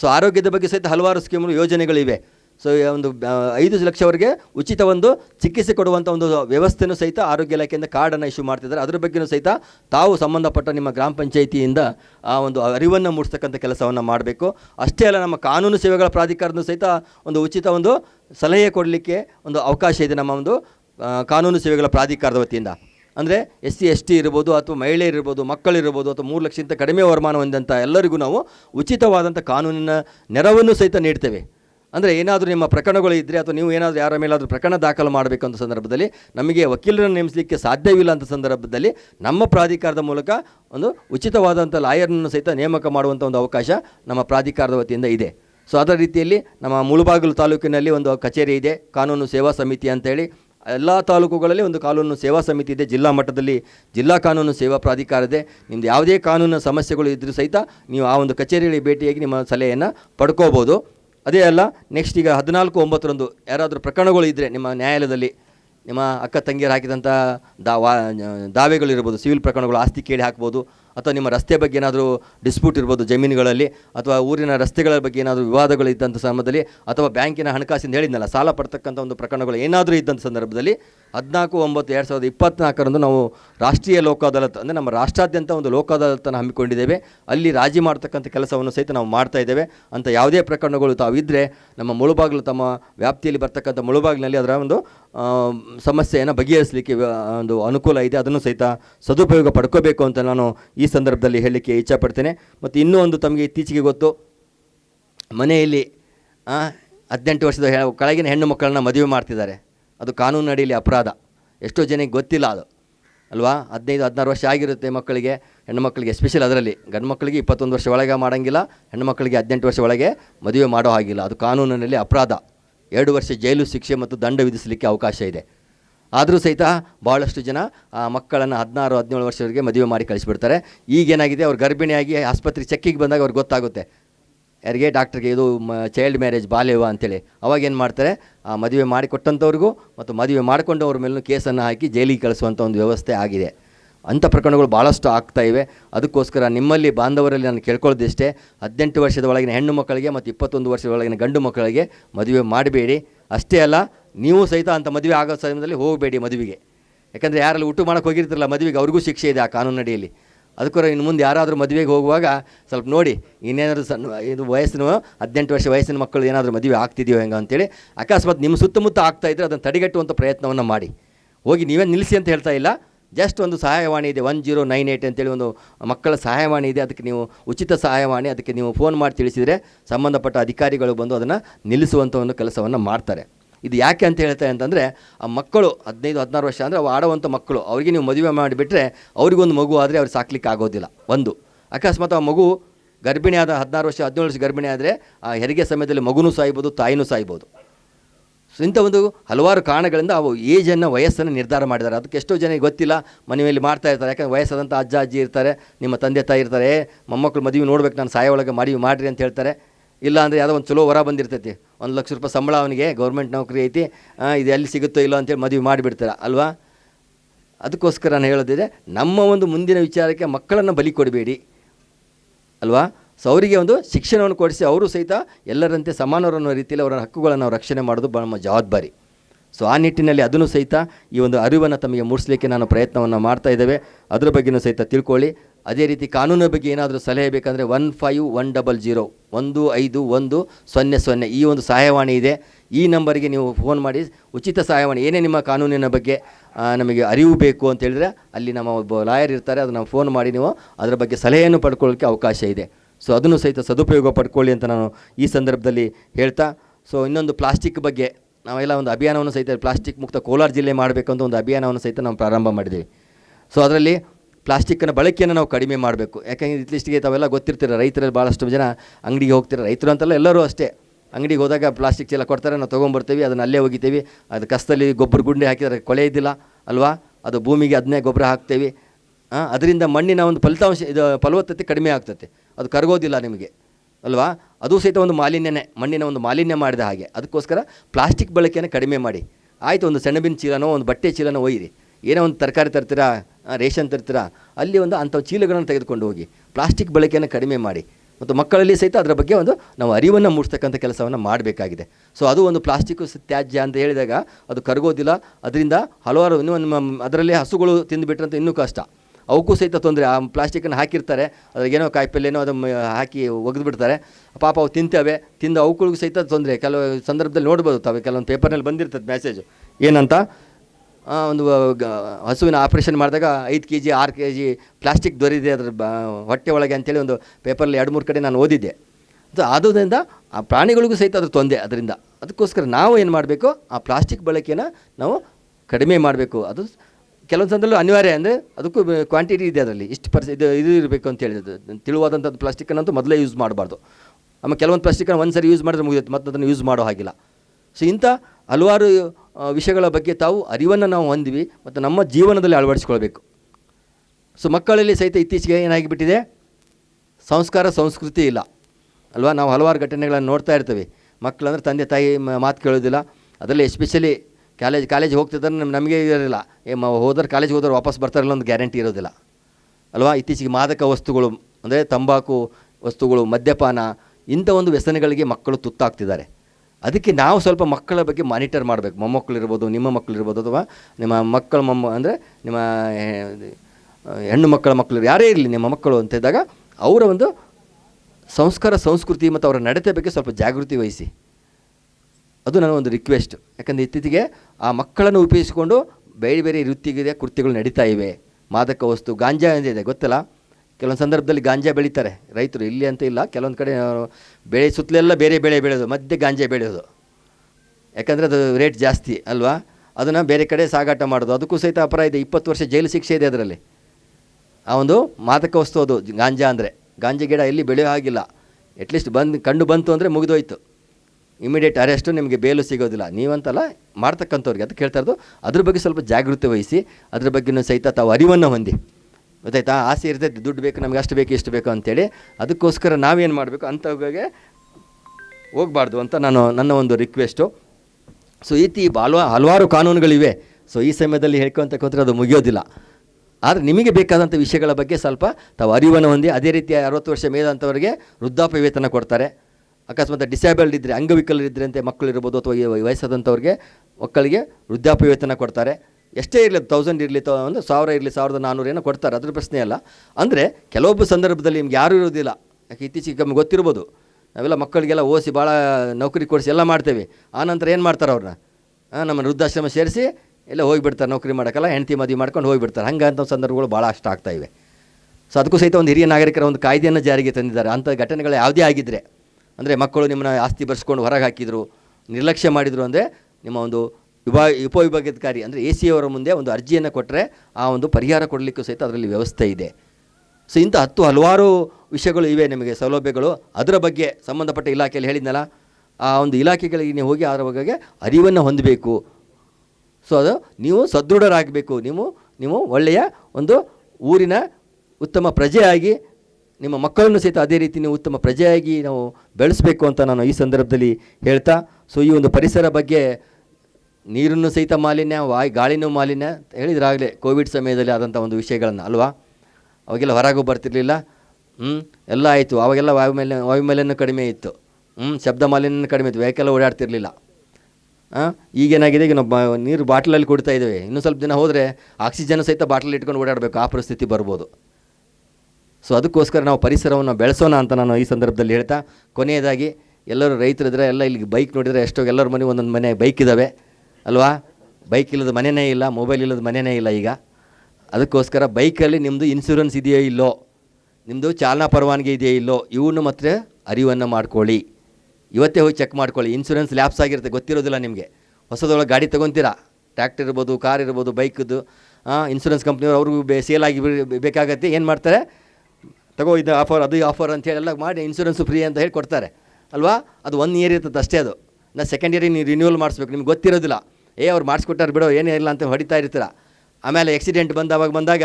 ಸೊ, ಆರೋಗ್ಯದ ಬಗ್ಗೆ ಸಹಿತ ಹಲವಾರು ಸ್ಕೀಮ್ಗಳು, ಯೋಜನೆಗಳಿವೆ. ಸೊ ಒಂದು ಐದು ಲಕ್ಷವರೆಗೆ ಉಚಿತ ಒಂದು ಚಿಕಿತ್ಸೆ ಕೊಡುವಂಥ ಒಂದು ವ್ಯವಸ್ಥೆನೂ ಸಹಿತ ಆರೋಗ್ಯ ಇಲಾಖೆಯಿಂದ ಕಾರ್ಡನ್ನು ಇಶ್ಯೂ ಮಾಡ್ತಿದ್ದಾರೆ. ಅದ್ರ ಬಗ್ಗೆನೂ ಸಹಿತ ತಾವು ಸಂಬಂಧಪಟ್ಟ ನಿಮ್ಮ ಗ್ರಾಮ ಪಂಚಾಯಿತಿಯಿಂದ, ಆ, ಒಂದು ಅರಿವನ್ನು ಮೂಡಿಸ್ತಕ್ಕಂಥ ಕೆಲಸವನ್ನು ಮಾಡಬೇಕು. ಅಷ್ಟೇ ಅಲ್ಲ, ನಮ್ಮ ಕಾನೂನು ಸೇವೆಗಳ ಪ್ರಾಧಿಕಾರನೂ ಸಹಿತ ಒಂದು ಉಚಿತ ಒಂದು ಸಲಹೆ ಕೊಡಲಿಕ್ಕೆ ಒಂದು ಅವಕಾಶ ಇದೆ ನಮ್ಮ ಒಂದು ಕಾನೂನು ಸೇವೆಗಳ ಪ್ರಾಧಿಕಾರದ ವತಿಯಿಂದ. ಅಂದರೆ ಎಸ್ ಸಿ ಎಸ್ ಟಿ ಇರ್ಬೋದು ಅಥವಾ ಮಹಿಳೆಯರಿರ್ಬೋದು ಮಕ್ಕಳಿರ್ಬೋದು ಅಥವಾ ಮೂರು ಲಕ್ಷಕ್ಕಿಂತ ಕಡಿಮೆ ವರಮಾನ ಹೊಂದಿದಂಥ ಎಲ್ಲರಿಗೂ ನಾವು ಉಚಿತವಾದಂಥ ಕಾನೂನಿನ ನೆರವನ್ನು ಸಹಿತ ನೀಡ್ತೇವೆ. ಅಂದರೆ ಏನಾದರೂ ನಿಮ್ಮ ಪ್ರಕರಣಗಳು ಇದ್ದರೆ ಅಥವಾ ನೀವು ಏನಾದರೂ ಯಾರ ಮೇಲಾದರೂ ಪ್ರಕರಣ ದಾಖಲು ಅಂತ ಸಂದರ್ಭದಲ್ಲಿ ನಮಗೆ ವಕೀಲರನ್ನು ನೇಮಿಸಲಿಕ್ಕೆ ಸಾಧ್ಯವಿಲ್ಲ ಅಂತ ಸಂದರ್ಭದಲ್ಲಿ ನಮ್ಮ ಪ್ರಾಧಿಕಾರದ ಮೂಲಕ ಒಂದು ಉಚಿತವಾದಂಥ ಲಾಯರ್ನನ್ನು ಸಹಿತ ನೇಮಕ ಮಾಡುವಂಥ ಒಂದು ಅವಕಾಶ ನಮ್ಮ ಪ್ರಾಧಿಕಾರದ ವತಿಯಿಂದ ಇದೆ. ಸೊ, ಅದರ ರೀತಿಯಲ್ಲಿ ನಮ್ಮ ಮುಳುಬಾಗಿಲು ತಾಲೂಕಿನಲ್ಲಿ ಒಂದು ಕಚೇರಿ ಇದೆ, ಕಾನೂನು ಸೇವಾ ಸಮಿತಿ ಅಂತೇಳಿ. ಎಲ್ಲ ತಾಲೂಕುಗಳಲ್ಲಿ ಒಂದು ಕಾನೂನು ಸೇವಾ ಸಮಿತಿ ಇದೆ, ಜಿಲ್ಲಾ ಮಟ್ಟದಲ್ಲಿ ಜಿಲ್ಲಾ ಕಾನೂನು ಸೇವಾ ಪ್ರಾಧಿಕಾರ ಇದೆ. ನಿಮ್ಮದು ಯಾವುದೇ ಕಾನೂನಿನ ಸಮಸ್ಯೆಗಳು ಇದ್ದರೂ ಸಹಿತ ನೀವು ಆ ಒಂದು ಕಚೇರಿಯಲ್ಲಿ ಭೇಟಿಯಾಗಿ ನಿಮ್ಮ ಸಲಹೆಯನ್ನು ಪಡ್ಕೋಬೋದು. ಅದೇ ಅಲ್ಲ ನೆಕ್ಸ್ಟ್ ಈಗ ಹದಿನಾಲ್ಕು ಒಂಬತ್ತರಂದು ಯಾರಾದರೂ ಪ್ರಕರಣಗಳು ಇದ್ದರೆ ನಿಮ್ಮ ನ್ಯಾಯಾಲಯದಲ್ಲಿ ನಿಮ್ಮ ಅಕ್ಕ ತಂಗಿಯರು ಹಾಕಿದಂಥ ದಾವಾ, ದಾವೆಗಳಿರ್ಬೋದು ಸಿವಿಲ್ ಪ್ರಕರಣಗಳು ಆಸ್ತಿ ಕೇಳಿ ಹಾಕ್ಬೋದು ಅಥವಾ ನಿಮ್ಮ ರಸ್ತೆ ಬಗ್ಗೆ ಏನಾದರೂ ಡಿಸ್ಪ್ಯೂಟ್ ಇರ್ಬೋದು ಜಮೀನುಗಳಲ್ಲಿ, ಅಥವಾ ಊರಿನ ರಸ್ತೆಗಳ ಬಗ್ಗೆ ಏನಾದರೂ ವಿವಾದಗಳು ಇದ್ದಂಥ ಸಂದರ್ಭದಲ್ಲಿ, ಅಥವಾ ಬ್ಯಾಂಕಿನ ಹಣಕಾಸಿಂದ ಹೇಳಿದ್ನಲ್ಲ, ಸಾಲ ಪಡ್ತಕ್ಕಂಥ ಒಂದು ಪ್ರಕರಣಗಳು ಏನಾದರೂ ಇದ್ದಂಥ ಸಂದರ್ಭದಲ್ಲಿ, ಹದಿನಾಲ್ಕು, ಒಂಬತ್ತು, ಎರಡು ಸಾವಿರದ ಇಪ್ಪತ್ತ್ನಾಲ್ಕರಂದು ನಾವು ರಾಷ್ಟ್ರೀಯ ಲೋಕ ಅದಾಲತ್ ಅಂದರೆ ನಮ್ಮ ರಾಷ್ಟ್ರಾದ್ಯಂತ ಒಂದು ಲೋಕ ಹಮ್ಮಿಕೊಂಡಿದ್ದೇವೆ. ಅಲ್ಲಿ ರಾಜಿ ಮಾಡ್ತಕ್ಕಂಥ ಕೆಲಸವನ್ನು ಸಹಿತ ನಾವು ಮಾಡ್ತಾ ಇದ್ದೇವೆ. ಅಂತ ಯಾವುದೇ ಪ್ರಕರಣಗಳು ತಾವಿದ್ದರೆ ನಮ್ಮ ಮುಳುಬಾಗಿಲು ತಮ್ಮ ವ್ಯಾಪ್ತಿಯಲ್ಲಿ ಬರ್ತಕ್ಕಂಥ ಮುಳುಬಾಗಿಲಿನಲ್ಲಿ ಅದರ ಒಂದು ಸಮಸ್ಯೆಯನ್ನು ಬಗೆಹರಿಸಲಿಕ್ಕೆ ಒಂದು ಅನುಕೂಲ ಇದೆ, ಅದನ್ನು ಸಹಿತ ಸದುಪಯೋಗ ಪಡ್ಕೋಬೇಕು ಅಂತ ನಾನು ಈ ಸಂದರ್ಭದಲ್ಲಿ ಹೇಳಲಿಕ್ಕೆ ಇಚ್ಛಪಡ್ತೇನೆ. ಮತ್ತು ಇನ್ನೂ ಒಂದು ತಮಗೆ ಇತ್ತೀಚೆಗೆ ಗೊತ್ತು. ಮನೆಯಲ್ಲಿ ಹದಿನೆಂಟು ವರ್ಷದ ಕೆಳಗಿನ ಹೆಣ್ಣು ಮಕ್ಕಳನ್ನ ಮದುವೆ ಮಾಡ್ತಿದ್ದಾರೆ. ಅದು ಕಾನೂನು ಅಡಿಯಲ್ಲಿ ಅಪರಾಧ. ಎಷ್ಟೋ ಜನಕ್ಕೆ ಗೊತ್ತಿಲ್ಲ ಅದು. ಅಲ್ವಾ? ಹದಿನೈದು, ಹದಿನಾರು ವರ್ಷ ಆಗಿರುತ್ತೆ ಮಕ್ಕಳಿಗೆ, ಹೆಣ್ಣು ಮಕ್ಕಳಿಗೆ ಎಸ್ಪೆಷಲ್ ಅದರಲ್ಲಿ. ಗಂಡು ಮಕ್ಕಳಿಗೆ ಇಪ್ಪತ್ತೊಂದು ವರ್ಷ ಒಳಗೆ ಮಾಡೋಂಗಿಲ್ಲ, ಹೆಣ್ಣು ಮಕ್ಕಳಿಗೆ ಹದಿನೆಂಟು ವರ್ಷ ಒಳಗೆ ಮದುವೆ ಮಾಡೋ ಹಾಗಿಲ್ಲ. ಅದು ಕಾನೂನಿನಲ್ಲಿ ಅಪರಾಧ. ಎರಡು ವರ್ಷ ಜೈಲು ಶಿಕ್ಷೆ ಮತ್ತು ದಂಡ ವಿಧಿಸಲಿಕ್ಕೆ ಅವಕಾಶ ಇದೆ. ಆದರೂ ಸಹಿತ ಭಾಳಷ್ಟು ಜನ ಆ ಮಕ್ಕಳನ್ನು ಹದಿನಾರು, ಹದಿನೇಳು ವರ್ಷವರೆಗೆ ಮದುವೆ ಮಾಡಿ ಕಳಿಸಿಬಿಡ್ತಾರೆ. ಈಗೇನಾಗಿದೆ ಅವ್ರು ಗರ್ಭಿಣಿಯಾಗಿ ಆಸ್ಪತ್ರೆ ಚೆಕ್ಕಿಗೆ ಬಂದಾಗ ಅವ್ರಿಗೆ ಗೊತ್ತಾಗುತ್ತೆ. ಯಾರಿಗೆ? ಡಾಕ್ಟ್ರಿಗೆ, ಇದು ಮ ಚೈಲ್ಡ್ ಮ್ಯಾರೇಜ್ ಬಾಲ್ಯವ ಅಂತೇಳಿ. ಅವಾಗ ಏನು ಮಾಡ್ತಾರೆ, ಆ ಮದುವೆ ಮಾಡಿಕೊಟ್ಟಂಥವ್ರಿಗೂ ಮತ್ತು ಮದುವೆ ಮಾಡಿಕೊಂಡವ್ರ ಮೇಲೂ ಕೇಸನ್ನು ಹಾಕಿ ಜೈಲಿಗೆ ಕಳಿಸುವಂಥ ಒಂದು ವ್ಯವಸ್ಥೆ ಆಗಿದೆ. ಅಂಥ ಪ್ರಕರಣಗಳು ಭಾಳಷ್ಟು ಆಗ್ತಾ ಇವೆ. ಅದಕ್ಕೋಸ್ಕರ ನಿಮ್ಮಲ್ಲಿ ಬಾಂಧವರಲ್ಲಿ ನಾನು ಕೇಳ್ಕೊಳ್ಳೋದಿಷ್ಟೇ, ಹದಿನೆಂಟು ವರ್ಷದ ಒಳಗಿನ ಹೆಣ್ಣು ಮಕ್ಕಳಿಗೆ ಮತ್ತು ಇಪ್ಪತ್ತೊಂದು ವರ್ಷದ ಒಳಗಿನ ಗಂಡು ಮಕ್ಕಳಿಗೆ ಮದುವೆ ಮಾಡಬೇಡಿ. ಅಷ್ಟೇ ಅಲ್ಲ, ನೀವು ಸಹಿತ ಅಂಥ ಮದುವೆ ಆಗೋ ಸಮಯದಲ್ಲಿ ಹೋಗಬೇಡಿ ಮದುವೆಗೆ. ಯಾಕಂದರೆ ಯಾರಲ್ಲಿ ಊಟ ಮಾಡೋಕ್ಕೆ ಹೋಗಿರ್ತಿರಲ್ಲ, ಮದುವೆಗೆ ಅವ್ರಿಗೂ ಶಿಕ್ಷೆ ಇದೆ ಆ ಕಾನೂನು ಅಡಿಯಲ್ಲಿ ಅದಕ್ಕೋರ ಇನ್ನು ಮುಂದೆ ಯಾರಾದರೂ ಮದುವೆಗೆ ಹೋಗುವಾಗ ಸ್ವಲ್ಪ ನೋಡಿ, ಇನ್ನೇನಾದರೂ ಸಣ್ಣ ಇದು ವಯಸ್ಸಿನ, ಹದಿನೆಂಟು ವರ್ಷ ವಯಸ್ಸಿನ ಮಕ್ಕಳು ಏನಾದರೂ ಮದುವೆ ಆಗ್ತಿದೆಯೋ ಹೆಂಗೆ ಅಂತೇಳಿ, ಅಕಸ್ಮಾತ್ ನಿಮ್ಮ ಸುತ್ತಮುತ್ತ ಆಗ್ತಾಯಿದ್ರೆ ಅದನ್ನು ತಡೆಗಟ್ಟುವಂಥ ಪ್ರಯತ್ನವನ್ನು ಮಾಡಿ. ಹೋಗಿ ನೀವೇ ನಿಲ್ಲಿಸಿ ಅಂತ ಹೇಳ್ತಾ ಇಲ್ಲ ಜಸ್ಟ್ ಒಂದು ಸಹಾಯವಾಣಿ ಇದೆ ಒನ್ ಜೀರೋ ನೈನ್ ಏಯ್ಟ್ ಅಂತೇಳಿ ಒಂದು ಮಕ್ಕಳ ಸಹಾಯವಾಣಿ ಇದೆ. ಅದಕ್ಕೆ ನೀವು ಉಚಿತ ಸಹಾಯವಾಣಿ, ಅದಕ್ಕೆ ನೀವು ಫೋನ್ ಮಾಡಿ ತಿಳಿಸಿದರೆ ಸಂಬಂಧಪಟ್ಟ ಅಧಿಕಾರಿಗಳು ಬಂದು ಅದನ್ನು ನಿಲ್ಲಿಸುವಂಥ ಒಂದು ಕೆಲಸವನ್ನು ಮಾಡ್ತಾರೆ. ಇದು ಯಾಕೆ ಅಂತ ಹೇಳ್ತಾರೆ ಅಂತಂದರೆ, ಆ ಮಕ್ಕಳು ಹದಿನೈದು, ಹದಿನಾರು ವರ್ಷ ಅಂದರೆ ಅವು ಆಡುವಂಥ ಮಕ್ಕಳು. ಅವರಿಗೆ ನೀವು ಮದುವೆ ಮಾಡಿಬಿಟ್ರೆ ಅವ್ರಿಗೊಂದು ಮಗು ಆದರೆ ಅವ್ರು ಸಾಕ್ಲಿಕ್ಕೆ ಆಗೋದಿಲ್ಲ. ಒಂದು. ಅಕಸ್ಮಾತ್ ಆ ಮಗು ಗರ್ಭಿಣಿ ಆದ ಹದಿನಾರು ವರ್ಷ, ಹದಿನೇಳು ವರ್ಷ ಗರ್ಭಿಣಿ ಆದರೆ ಆ ಹೆರಿಗೆ ಸಮಯದಲ್ಲಿ ಮಗುನೂ ಸಾಯ್ಬೋದು, ತಾಯಿನೂ ಸಾಯ್ಬೋದು. ಸೊ ಇಂಥ ಒಂದು ಹಲವಾರು ಕಾರಣಗಳಿಂದ ಅವು ಏಜನ್ನು ವಯಸ್ಸನ್ನು ನಿರ್ಧಾರ ಮಾಡಿದ್ದಾರೆ. ಅದಕ್ಕೆ ಎಷ್ಟೋ ಜನಕ್ಕೆ ಗೊತ್ತಿಲ್ಲ ಮನೆಯಲ್ಲಿ ಮಾಡ್ತಾ ಇರ್ತಾರೆ. ಯಾಕಂದರೆ ವಯಸ್ಸಾದಂಥ ಅಜ್ಜ ಅಜ್ಜಿ ಇರ್ತಾರೆ ನಿಮ್ಮ ತಂದೆ ತಾಯಿ ಇರ್ತಾರೆ. "ಏ, ಮೊಮ್ಮಕ್ಕಳು ಮದುವೆ ನೋಡ್ಬೇಕು ನಾನು ಸಾಯ ಒಳಗೆ ಮಾಡಿ ಮಾಡಿರಿ ಅಂತ ಹೇಳ್ತಾರೆ. ಇಲ್ಲ ಅಂದರೆ ಯಾವುದೋ ಒಂದು ಚಲೋ ವರ ಬಂದಿರ್ತೈತಿ. ಒಂದು ಲಕ್ಷ ರೂಪಾಯಿ ಸಂಬಳ ಅವನಿಗೆ ಗೌರ್ಮೆಂಟ್ ನೌಕರಿ ಐತಿ. ಇದು ಎಲ್ಲಿ ಸಿಗುತ್ತೋ ಇಲ್ಲೋ ಅಂತೇಳಿ ಮದುವೆ ಮಾಡಿಬಿಡ್ತಾರೆ? ಅಲ್ವಾ? ಅದಕ್ಕೋಸ್ಕರ ನಾನು ಹೇಳೋದಿದೆ ನಮ್ಮ ಒಂದು ಮುಂದಿನ ವಿಚಾರಕ್ಕೆ ಮಕ್ಕಳನ್ನು ಬಲಿ ಕೊಡಬೇಡಿ. ಅಲ್ವಾ? ಸೊ ಅವರಿಗೆ ಒಂದು ಶಿಕ್ಷಣವನ್ನು ಕೊಡಿಸಿ ಅವರು ಸಹಿತ ಎಲ್ಲರಂತೆ ಸಮಾನರು ಅನ್ನೋ ರೀತಿಯಲ್ಲಿ ಅವರ ಹಕ್ಕುಗಳನ್ನು ರಕ್ಷಣೆ ಮಾಡೋದು ನಮ್ಮ ಜವಾಬ್ದಾರಿ. ಸೊ ಆ ನಿಟ್ಟಿನಲ್ಲಿ ಅದನ್ನು ಸಹಿತ ಈ ಒಂದು ಅರಿವನ್ನು ತಮಗೆ ಮೂಡಿಸಲಿಕ್ಕೆ ನಾನು ಪ್ರಯತ್ನವನ್ನು ಮಾಡ್ತಾ ಇದ್ದೇವೆ. ಅದರ ಬಗ್ಗೆನೂ ಸಹಿತ ತಿಳ್ಕೊಳ್ಳಿ. ಅದೇ ರೀತಿ ಕಾನೂನಿನ ಬಗ್ಗೆ ಏನಾದರೂ ಸಲಹೆ ಬೇಕಂದರೆ one five one double zero ಒಂದು ಐದು ಒಂದು ಸೊನ್ನೆ ಸೊನ್ನೆ ಈ ಒಂದು ಸಹಾಯವಾಣಿ ಇದೆ. ಈ ನಂಬರಿಗೆ ನೀವು ಫೋನ್ ಮಾಡಿ ಉಚಿತ ಸಹಾಯವಾಣಿ ಏನೇ ನಿಮ್ಮ ಕಾನೂನಿನ ಬಗ್ಗೆ ನಮಗೆ ಅರಿವು ಬೇಕು ಅಂತ ಹೇಳಿದರೆ ಅಲ್ಲಿ ನಮ್ಮ ಒಬ್ಬ ಲಾಯರ್ ಇರ್ತಾರೆ, ಅದನ್ನು ಫೋನ್ ಮಾಡಿ ನೀವು ಅದರ ಬಗ್ಗೆ ಸಲಹೆಯನ್ನು ಪಡ್ಕೊಳ್ಳೋಕ್ಕೆ ಅವಕಾಶ ಇದೆ. ಸೊ ಅದನ್ನು ಸಹಿತ ಸದುಪಯೋಗ ಪಡ್ಕೊಳ್ಳಿ ಅಂತ ನಾನು ಈ ಸಂದರ್ಭದಲ್ಲಿ ಹೇಳ್ತಾ ಸೊ ಇನ್ನೊಂದು ಪ್ಲಾಸ್ಟಿಕ್ ಬಗ್ಗೆ ನಾವೆಲ್ಲ ಒಂದು ಅಭಿಯಾನವನ್ನು ಸಹಿತ ಪ್ಲಾಸ್ಟಿಕ್ ಮುಕ್ತ ಕೋಲಾರ ಜಿಲ್ಲೆ ಮಾಡಬೇಕು ಅಂತ ಒಂದು ಅಭಿಯಾನವನ್ನು ಸಹಿತ ನಾವು ಪ್ರಾರಂಭ ಮಾಡಿದ್ದೀವಿ. ಸೊ ಅದರಲ್ಲಿ ಪ್ಲಾಸ್ಟಿಕ್ಕನ್ನು ಬಳಕೆಯನ್ನು ನಾವು ಕಡಿಮೆ ಮಾಡಬೇಕು. ಯಾಕೆಂದರೆ ಇತ್ತೀಚೆಗೆ ತಾವೆಲ್ಲ ಗೊತ್ತಿರ್ತೀರ, ರೈತರಲ್ಲಿ ಭಾಳಷ್ಟು ಜನ ಅಂಗಡಿಗೆ ಹೋಗ್ತಾರೆ. ರೈತರು ಅಂತಲ್ಲ ಎಲ್ಲರೂ ಅಷ್ಟೇ. ಅಂಗಡಿಗೆ ಹೋದಾಗ ಪ್ಲಾಸ್ಟಿಕ್ ಚೀಲ ಕೊಡ್ತಾರೆ, ನಾವು ತೊಗೊಂಬರ್ತೀವಿ ಅದನ್ನು ಅಲ್ಲೇ ಒಗಿತೀವಿ. ಅದು ಕಸದಲ್ಲಿ ಗೊಬ್ಬರ ಗುಂಡಿ ಹಾಕಿದರೆ ಕೊಳೆ ಅಲ್ವಾ? ಅದು ಭೂಮಿಗೆ ಅದನ್ನೇ ಗೊಬ್ಬರ ಹಾಕ್ತೇವೆ. ಅದರಿಂದ ಮಣ್ಣಿನ ಒಂದು ಫಲಿತಾಂಶ, ಇದು ಫಲವತ್ತತೆ ಕಡಿಮೆ ಆಗ್ತದೆ. ಅದು ಕರಗೋದಿಲ್ಲ ನಿಮಗೆ, ಅಲ್ವಾ? ಅದು ಸಹಿತ ಒಂದು ಮಾಲಿನ್ಯನೇ, ಮಣ್ಣಿನ ಒಂದು ಮಾಲಿನ್ಯ ಮಾಡಿದ ಹಾಗೆ. ಅದಕ್ಕೋಸ್ಕರ ಪ್ಲಾಸ್ಟಿಕ್ ಬಳಕೆಯನ್ನು ಕಡಿಮೆ ಮಾಡಿ. ಆಯಿತು, ಒಂದು ಸೆಣಬಿನ ಚೀಲನೋ, ಒಂದು ಬಟ್ಟೆ ಚೀಲನೋ ಒಯ್ಯಿರಿ. ಏನೋ ಒಂದು ತರಕಾರಿ ತರ್ತೀರಾ ರೇಷನ್ ತರ್ತೀರಾ, ಅಲ್ಲಿ ಒಂದು ಅಂಥ ಚೀಲಗಳನ್ನು ತೆಗೆದುಕೊಂಡು ಹೋಗಿ, ಪ್ಲಾಸ್ಟಿಕ್ ಬಳಕೆಯನ್ನು ಕಡಿಮೆ ಮಾಡಿ. ಮತ್ತು ಮಕ್ಕಳಲ್ಲಿ ಸಹಿತ ಅದರ ಬಗ್ಗೆ ಒಂದು ನಾವು ಅರಿವನ್ನು ಮೂಡಿಸ್ತಕ್ಕಂಥ ಕೆಲಸವನ್ನು ಮಾಡಬೇಕಾಗಿದೆ. ಸೊ, ಅದು ಒಂದು ಪ್ಲಾಸ್ಟಿಕ್ ತ್ಯಾಜ್ಯ ಅಂತ ಹೇಳಿದಾಗ ಅದು ಕರಗೋದಿಲ್ಲ. ಅದರಿಂದ ಹಲವಾರು, ಇನ್ನೂ ಅದರಲ್ಲಿ ಹಸುಗಳು ತಿಂದುಬಿಟ್ರಂತ ಇನ್ನೂ ಕಷ್ಟ. ಅವಕ್ಕೂ ಸಹಿತ ತೊಂದರೆ. ಆ ಪ್ಲಾಸ್ಟಿಕನ್ನು ಹಾಕಿರ್ತಾರೆ. ಅದ್ರಾಗೇನೋ ಕಾಯಿಪಲ್ಲೆನೋ ಅದನ್ನು ಹಾಕಿ ಒಗೆದು ಬಿಡ್ತಾರೆ ಪಾಪ ಅವು ತಿಂತವೆ. ತಿಂದು ಅವುಗಳಿಗೂ ಸಹಿತ ತೊಂದರೆ. ಕೆಲವು ಸಂದರ್ಭದಲ್ಲಿ ನೋಡ್ಬೋದು ತಾವೆ. ಕೆಲವೊಂದು ಪೇಪರ್ನಲ್ಲಿ ಬಂದಿರ್ತದೆ ಮೆಸೇಜು ಏನಂತ? ಒಂದು ಹಸುವಿನ ಆಪ್ರೇಷನ್ ಮಾಡಿದಾಗ ಐದು ಕೆ ಜಿ ಆರು ಕೆ ಜಿ ಪ್ಲಾಸ್ಟಿಕ್ ದೊರೆದಿದೆ ಅದರ ಬ, ಹೊಟ್ಟೆ ಒಳಗೆ ಅಂತೇಳಿ ಒಂದು ಪೇಪರಲ್ಲಿ ಎರಡು, ಮೂರು ಕಡೆ ನಾನು ಓದಿದ್ದೆ. ಆದುದರಿಂದ ಆ ಪ್ರಾಣಿಗಳಿಗೂ ಸಹಿತ ಅದು ತೊಂದರೆ. ಅದರಿಂದ ಅದಕ್ಕೋಸ್ಕರ ನಾವು ಏನು ಮಾಡಬೇಕು? ಆ ಪ್ಲಾಸ್ಟಿಕ್ ಬಳಕೆನ ನಾವು ಕಡಿಮೆ ಮಾಡಬೇಕು. ಅದು ಕೆಲವೊಂದು ಸಂದರ್ಭ ಅನಿವಾರ್ಯ ಅಂದರೆ ಅದಕ್ಕೂ ಕ್ವಾಂಟಿಟಿ ಇದೆ ಅದರಲ್ಲಿ. ಇಷ್ಟು ಪರ್ಸ್ ಇದು ಇದು ಇರಬೇಕು ಅಂತ ಹೇಳಿದ್ದು. ತಿಳುವಾದಂಥದ್ದು ಪ್ಲಾಸ್ಟಿಕ್ಕನ್ನಂತೂ ಮೊದಲೇ ಯೂಸ್ ಮಾಡಬಾರ್ದು. ಆಮೇಲೆ ಕೆಲವೊಂದು ಪ್ಲಾಸ್ಟಿಕ್ಕನ್ನು ಒಂದು ಸರಿ ಯೂಸ್ ಮಾಡಿದ್ರೆ ಮುಗಿಯುತ್ತೆ. ಮತ್ತೆ ಅದನ್ನು ಯೂಸ್ ಮಾಡೋ ಹಾಗಿಲ್ಲ. ಸೊ ಇಂಥ ಹಲವಾರು ವಿಷಯಗಳ ಬಗ್ಗೆ ತಾವು ಅರಿವನ್ನು ನಾವು ಹೊಂದಿವಿ ಮತ್ತು ನಮ್ಮ ಜೀವನದಲ್ಲಿ ಅಳವಡಿಸ್ಕೊಳ್ಬೇಕು. ಸೊ ಮಕ್ಕಳಲ್ಲಿ ಸಹಿತ ಇತ್ತೀಚೆಗೆ ಏನಾಗಿಬಿಟ್ಟಿದೆ? ಸಂಸ್ಕಾರ, ಸಂಸ್ಕೃತಿ ಇಲ್ಲ. ಅಲ್ವಾ? ನಾವು ಹಲವಾರು ಘಟನೆಗಳನ್ನು ನೋಡ್ತಾ ಇರ್ತೇವೆ. ಮಕ್ಕಳಂದ್ರೆ ತಂದೆ, ತಾಯಿ ಮಾತು ಕೇಳೋದಿಲ್ಲ. ಅದರಲ್ಲಿ ಎಸ್ಪೆಷಲಿ ಕಾಲೇಜ್ ಕಾಲೇಜ್ ಹೋಗ್ತಿದ್ದಾರೆ ನಮ್- ನಮಗೆ ಇರೋದಿಲ್ಲ. ಏ, ಮ, ಹೋದ್ರೆ ಕಾಲೇಜ್ ಹೋದ್ರೆ ವಾಪಸ್ ಬರ್ತಾರಲ್ಲ ಒಂದು ಗ್ಯಾರಂಟಿ ಇರೋದಿಲ್ಲ. ಅಲ್ವಾ? ಇತ್ತೀಚೆಗೆ ಮಾದಕ ವಸ್ತುಗಳು, ಅಂದರೆ ತಂಬಾಕು ವಸ್ತುಗಳು, ಮದ್ಯಪಾನ, ಇಂಥ ಒಂದು ವ್ಯಸನಗಳಿಗೆ ಮಕ್ಕಳು ತುತ್ತಾಗ್ತಿದ್ದಾರೆ. ಅದಕ್ಕೆ ನಾವು ಸ್ವಲ್ಪ ಮಕ್ಕಳ ಬಗ್ಗೆ ಮಾನಿಟರ್ ಮಾಡಬೇಕು. ಮೊಮ್ಮಕ್ಕಳಿರ್ಬೋದು ನಿಮ್ಮ ಮಕ್ಕಳು ಇರ್ಬೋದು ಅಥವಾ ನಿಮ್ಮ ಮಕ್ಕಳ ಮೊಮ್ಮ, ಅಂದರೆ ನಿಮ್ಮ ಹೆಣ್ಣು ಮಕ್ಕಳ ಮಕ್ಕಳು ಯಾರೇ ಇರಲಿ ನಿಮ್ಮ ಮಕ್ಕಳು ಅಂತ ಇದ್ದಾಗ ಅವರ ಒಂದು ಸಂಸ್ಕಾರ, ಸಂಸ್ಕೃತಿ ಮತ್ತು ಅವರ ನಡತೆ ಬಗ್ಗೆ ಸ್ವಲ್ಪ ಜಾಗೃತಿ ವಹಿಸಿ. ಅದು ನನ್ನ ಒಂದು ರಿಕ್ವೆಸ್ಟ್ ಯಾಕಂದರೆ ಇತ್ತೀಚೆಗೆ ಆ ಮಕ್ಕಳನ್ನು ಉಪಯೋಗಿಸಿಕೊಂಡು ಬೇರೆ ಬೇರೆ ವೃತ್ತಿಗಿದೆ ಕೃತ್ಯಗಳು ನಡೀತಾ ಇವೆ. ಮಾದಕ ವಸ್ತು, ಗಾಂಜಾ ಇದೆ, ಗೊತ್ತಲ್ಲ? ಕೆಲವೊಂದು ಸಂದರ್ಭದಲ್ಲಿ ಗಾಂಜಾ ಬೆಳೀತಾರೆ. ರೈತರು ಇಲ್ಲಿ ಅಂತ ಇಲ್ಲ. ಕೆಲವೊಂದು ಕಡೆ ಬೆಳೆ, ಸುತ್ತಲೆಲ್ಲ ಬೇರೆ ಬೆಳೆ ಬೆಳೆಯೋದು, ಮಧ್ಯೆ ಗಾಂಜಾ ಬೆಳೆಯೋದು. ಯಾಕಂದರೆ ಅದು ರೇಟ್ ಜಾಸ್ತಿ, ಅಲ್ವಾ? ಅದನ್ನು ಬೇರೆ ಕಡೆ ಸಾಗಾಟ ಮಾಡೋದು. ಅದಕ್ಕೂ ಸಹಿತ ಅಪರಾಧ ಇದೆ. ಇಪ್ಪತ್ತು ವರ್ಷ ಜೈಲು ಶಿಕ್ಷೆ ಇದೆ ಅದರಲ್ಲಿ. ಆ ಒಂದು ಮಾದಕ ವಸ್ತು ಅದು, ಗಾಂಜಾ ಅಂದರೆ. ಗಾಂಜಾ ಗಿಡ ಎಲ್ಲಿ ಬೆಳೆಯೋ ಹಾಗಿಲ್ಲ. ಅಟ್ಲೀಸ್ಟ್ ಬಂದು, ಕಂಡು ಬಂತು ಅಂದರೆ ಮುಗಿದೋಯ್ತು. ಇಮಿಡಿಯೇಟ್ ಅರೆಸ್ಟು ನಿಮಗೆ ಬೇಲು ಸಿಗೋದಿಲ್ಲ. ನೀವಂತಲ್ಲ ಮಾಡ್ತಕ್ಕಂಥವ್ರಿಗೆ ಅದು ಕೇಳ್ತಾ ಇರೋದು. ಅದ್ರ ಬಗ್ಗೆ ಸ್ವಲ್ಪ ಜಾಗೃತಿ ವಹಿಸಿ, ಅದ್ರ ಬಗ್ಗೆನೂ ಸಹಿತ ತಾವು ಅರಿವನ್ನು ಹೊಂದಿ. ಗೊತ್ತಾಯ್ತಾ? ಆಸೆ ಇರ್ತೈತೆ, ದುಡ್ಡು ಬೇಕು, ನಮಗೆ ಅಷ್ಟು ಬೇಕು, ಇಷ್ಟು ಬೇಕು ಅಂತೇಳಿ ಅದಕ್ಕೋಸ್ಕರ ನಾವೇನು ಮಾಡಬೇಕು ಅಂಥವ್ರಿಗೆ ಹೋಗಬಾರ್ದು ಅಂತ ನಾನು ನನ್ನ ಒಂದು ರಿಕ್ವೆಸ್ಟು ಸೊ ಈ ತಿ ಹಲ್ವಾ ಹಲವಾರು ಕಾನೂನುಗಳಿವೆ. ಸೊ ಈ ಸಮಯದಲ್ಲಿ ಹೇಳ್ಕೊಂತ ಕೂತ್ರೆ ಅದು ಮುಗಿಯೋದಿಲ್ಲ. ಆದರೆ ನಿಮಗೆ ಬೇಕಾದಂಥ ವಿಷಯಗಳ ಬಗ್ಗೆ ಸ್ವಲ್ಪ ತಾವು ಅರಿವನ್ನು ಹೊಂದಿ, ಅದೇ ರೀತಿ ಅರವತ್ತು ವರ್ಷ ಮೇದಂಥವರಿಗೆ ವೃದ್ಧಾಪ್ಯ ವೇತನ ಕೊಡ್ತಾರೆ. ಅಕಸ್ಮಾತ್ ಡಿಸೇಬಲ್ಡ್ ಇದ್ದರೆ ಅಂಗವಿಕಲರಿದ್ದರೆ ಅಂತ ಮಕ್ಕಳು ಇರ್ಬೋದು ಅಥವಾ ವಯಸ್ಸಾದಂಥವ್ರಿಗೆ ಮಕ್ಕಳಿಗೆ ವೃದ್ಧಾಪ್ಯ ವೇತನ ಕೊಡ್ತಾರೆ. ಎಷ್ಟೇ ಇರಲಿ ತೌಸಂಡ್ ಇರಲಿ, ತ ಒಂದು ಸಾವಿರ ಇರಲಿ, ಸಾವಿರದ ನಾನ್ನೂರು ಏನೋ ಕೊಡ್ತಾರೆ, ಅದ್ರ ಪ್ರಶ್ನೆ ಅಲ್ಲ. ಅಂದರೆ ಕೆಲವೊಬ್ಬ ಸಂದರ್ಭದಲ್ಲಿ ನಿಮ್ಗೆ ಯಾರೂ ಇರೋದಿಲ್ಲ ಯಾಕೆ ಇತ್ತೀಚೆಗೆ ನಮ್ಗೆ ಗೊತ್ತಿರ್ಬೋದು. ನಾವೆಲ್ಲ ಮಕ್ಕಳಿಗೆಲ್ಲ ಓಸಿ ಭಾಳ ನೌಕರಿ ಕೊಡಿಸಿ ಎಲ್ಲ ಮಾಡ್ತೇವೆ. ಆನಂತರ ಏನು ಮಾಡ್ತಾರೆ ಅವ್ರನ್ನ? ನಮ್ಮನ್ನು ನಮ್ಮ ವೃದ್ಧಾಶ್ರಮ ಸೇರಿಸಿ ಎಲ್ಲ ಹೋಗಿಬಿಡ್ತಾರೆ, ನೌಕರಿ ಮಾಡೋಕ್ಕಲ್ಲ, ಹೆಂಡತಿ ಮದುವೆ ಮಾಡ್ಕೊಂಡು ಹೋಗಿಬಿಡ್ತಾರೆ. ಹಂಗಂಥ ಸಂದರ್ಭಗಳು ಭಾಳ ಅಷ್ಟ ಆಗ್ತಾಯಿವೆ ಸೊ ಅದಕ್ಕೂ ಸಹಿತ ಒಂದು ಹಿರಿಯ ನಾಗರಿಕರ ಒಂದು ಕಾಯ್ದೆಯನ್ನು ಜಾರಿಗೆ ತಂದಿದ್ದಾರೆ. ಅಂಥ ಘಟನೆಗಳು ಯಾವುದೇ ಆಗಿದ್ದರೆ ಅಂದರೆ ಮಕ್ಕಳು ನಿಮ್ಮನ್ನ ಆಸ್ತಿ ಬರ್ಸ್ಕೊಂಡು ಹೊರಗೆ ಹಾಕಿದರು, ನಿರ್ಲಕ್ಷ್ಯ ಮಾಡಿದರು ಅಂದರೆ ನಿಮ್ಮ ಒಂದು ವಿಭಾ ಉಪವಿಭಾಗಾಧಿಕಾರಿ ಅಂದರೆ ಎ ಸಿ ಅವರ ಮುಂದೆ ಒಂದು ಅರ್ಜಿಯನ್ನು ಕೊಟ್ಟರೆ ಆ ಒಂದು ಪರಿಹಾರ ಕೊಡಲಿಕ್ಕೂ ಸಹಿತ ಅದರಲ್ಲಿ ವ್ಯವಸ್ಥೆ ಇದೆ. ಸೊ ಇಂಥ ಹತ್ತು ಹಲವಾರು ವಿಷಯಗಳು ಇವೆ ನಿಮಗೆ, ಸೌಲಭ್ಯಗಳು. ಅದರ ಬಗ್ಗೆ ಸಂಬಂಧಪಟ್ಟ ಇಲಾಖೆಯಲ್ಲಿ ಹೇಳಿದ್ನಲ್ಲ, ಆ ಒಂದು ಇಲಾಖೆಗಳಿಗೆ ನೀವು ಹೋಗಿ ಅದರ ಬಗ್ಗೆ ಅರಿವನ್ನು ಹೊಂದಬೇಕು. ಸೊ ಅದು ನೀವು ಸದೃಢರಾಗಬೇಕು. ನೀವು ನೀವು ಒಳ್ಳೆಯ ಒಂದು ಊರಿನ ಉತ್ತಮ ಪ್ರಜೆಯಾಗಿ ನಿಮ್ಮ ಮಕ್ಕಳನ್ನು ಸಹಿತ ಅದೇ ರೀತಿ ನೀವು ಉತ್ತಮ ಪ್ರಜೆಯಾಗಿ ನಾವು ಬೆಳೆಸಬೇಕು ಅಂತ ನಾನು ಈ ಸಂದರ್ಭದಲ್ಲಿ ಹೇಳ್ತಾ ಸೊ ಈ ಒಂದು ಪರಿಸರ ಬಗ್ಗೆ ನೀರನ್ನು ಸಹಿತ ಮಾಲಿನ್ಯ, ವಾಯು, ಗಾಳಿನೂ ಮಾಲಿನ್ಯ ಹೇಳಿದ್ರಾಗಲೇ ಕೋವಿಡ್ ಸಮಯದಲ್ಲಿ ಆದಂಥ ಒಂದು ವಿಷಯಗಳನ್ನು, ಅಲ್ವಾ? ಅವಾಗೆಲ್ಲ ಹೊರಗೂ ಬರ್ತಿರಲಿಲ್ಲ. ಹ್ಞೂ ಎಲ್ಲ ಆಯಿತು. ಅವಾಗೆಲ್ಲ ವಾಯುಮಾಲಿನ್ಯ ವಾಯುಮಾಲಿನ್ಯ ಕಡಿಮೆ ಇತ್ತು. ಹ್ಞೂ ಶಬ್ದ ಮಾಲಿನ್ಯ ಕಡಿಮೆ ಇತ್ತು. ವೆಹಿಕಲ್ ಓಡಾಡ್ತಿರಲಿಲ್ಲ. ಹಾಂ ಈಗೇನಾಗಿದೆ? ಈಗ ನಾವು ಬ- ನೀರು ಬಾಟ್ಲಲ್ಲಿ ಕುಡಿತಾ ಇದ್ದೇವೆ. ಇನ್ನೂ ಸ್ವಲ್ಪ ದಿನ ಹೋದರೆ ಆಕ್ಸಿಜನ್ ಸಹಿತ ಬಾಟ್ಲಲ್ಲಿ ಇಟ್ಕೊಂಡು ಓಡಾಡಬೇಕು. ಆ ಪರಿಸ್ಥಿತಿ ಬರ್ಬೋದು. ಸೊ ಅದಕ್ಕೋಸ್ಕರ ನಾವು ಪರಿಸರವನ್ನು ಬೆಳೆಸೋಣ ಅಂತ ನಾನು ಈ ಸಂದರ್ಭದಲ್ಲಿ ಹೇಳ್ತಾ, ಕೊನೆಯದಾಗಿ ಎಲ್ಲರೂ ರೈತರಿದ್ರೆ ಎಲ್ಲ ಇಲ್ಲಿ ಬೈಕ್ ನೋಡಿದರೆ ಎಷ್ಟೋ ಎಲ್ಲರ ಮನೆ ಒಂದೊಂದು ಮನೆ ಬೈಕ್ ಇದ್ದಾವೆ ಅಲ್ವಾ? ಬೈಕ್ ಇಲ್ಲದ ಮನೆಯೇ ಇಲ್ಲ ಮೊಬೈಲ್ ಇಲ್ಲದ ಮನೆಯೇ ಇಲ್ಲ ಈಗ. ಅದಕ್ಕೋಸ್ಕರ ಬೈಕಲ್ಲಿ ನಿಮ್ಮದು ಇನ್ಶೂರೆನ್ಸ್ ಇದೆಯೋ ಇಲ್ಲೋ ನಿಮ್ಮದು ಚಾಲನಾ ಪರವಾನಗಿ ಇದೆಯೋ ಇಲ್ಲೋ ಇವನ್ನು ಮಾತ್ರ ಅರಿವನ್ನು ಮಾಡ್ಕೊಳ್ಳಿ. ಇವತ್ತೇ ಹೋಗಿ ಚೆಕ್ ಮಾಡ್ಕೊಳ್ಳಿ ಇನ್ಶೂರೆನ್ಸ್ ಲ್ಯಾಪ್ಸ್ ಆಗಿರುತ್ತೆ, ಗೊತ್ತಿರೋದಿಲ್ಲ ನಿಮಗೆ. ಹೊಸದೊಳಗೆ ಗಾಡಿ ತೊಗೊತೀರಾ? ಟ್ಯಾಕ್ಟರ್ ಇರ್ಬೋದು ಕಾರ್ ಇರ್ಬೋದು ಬೈಕದ್ದು ಇನ್ಶೂರೆನ್ಸ್ ಕಂಪ್ನಿಯವರು ಅವ್ರಿಗೂ ಬೇ ಸೇಲ್ ಆಗಿ ಬೇಕಾಗತ್ತೆ, ಏನು ಮಾಡ್ತಾರೆ? ತಗೋ, ಇದು ಆಫರ್, ಅದು ಆಫರ್ ಅಂತ ಹೇಳಿ ಎಲ್ಲ ಮಾಡಿ ಇನ್ಶೂರೆನ್ಸು ಫ್ರೀ ಅಂತ ಹೇಳಿ ಕೊಡ್ತಾರೆ. ಅಲ್ವಾ? ಅದು ಒನ್ ಇಯರ್ ಇರ್ತದೆ ಅಷ್ಟೇ ಅದು. ನಾ ಸೆಕೆಂಡ್ ಇಯರಿಗೆ ನೀವು ರಿನ್ಯೂವಲ್ ಮಾಡಿಸ್ಬೇಕು. ನಿಮ್ಗೆ ಗೊತ್ತಿರೋದಿಲ್ಲ. ಏ, ಅವ್ರು ಮಾಡಿಸ್ಕೊಟ್ಟಾರೆ ಬಿಡೋ, ಏನೇ ಇಲ್ಲ ಅಂತ ಹೊಡಿತಾ ಇರ್ತೀರ? ಆಮೇಲೆ ಆಕ್ಸಿಡೆಂಟ್ ಬಂದ ಅವಾಗ ಬಂದಾಗ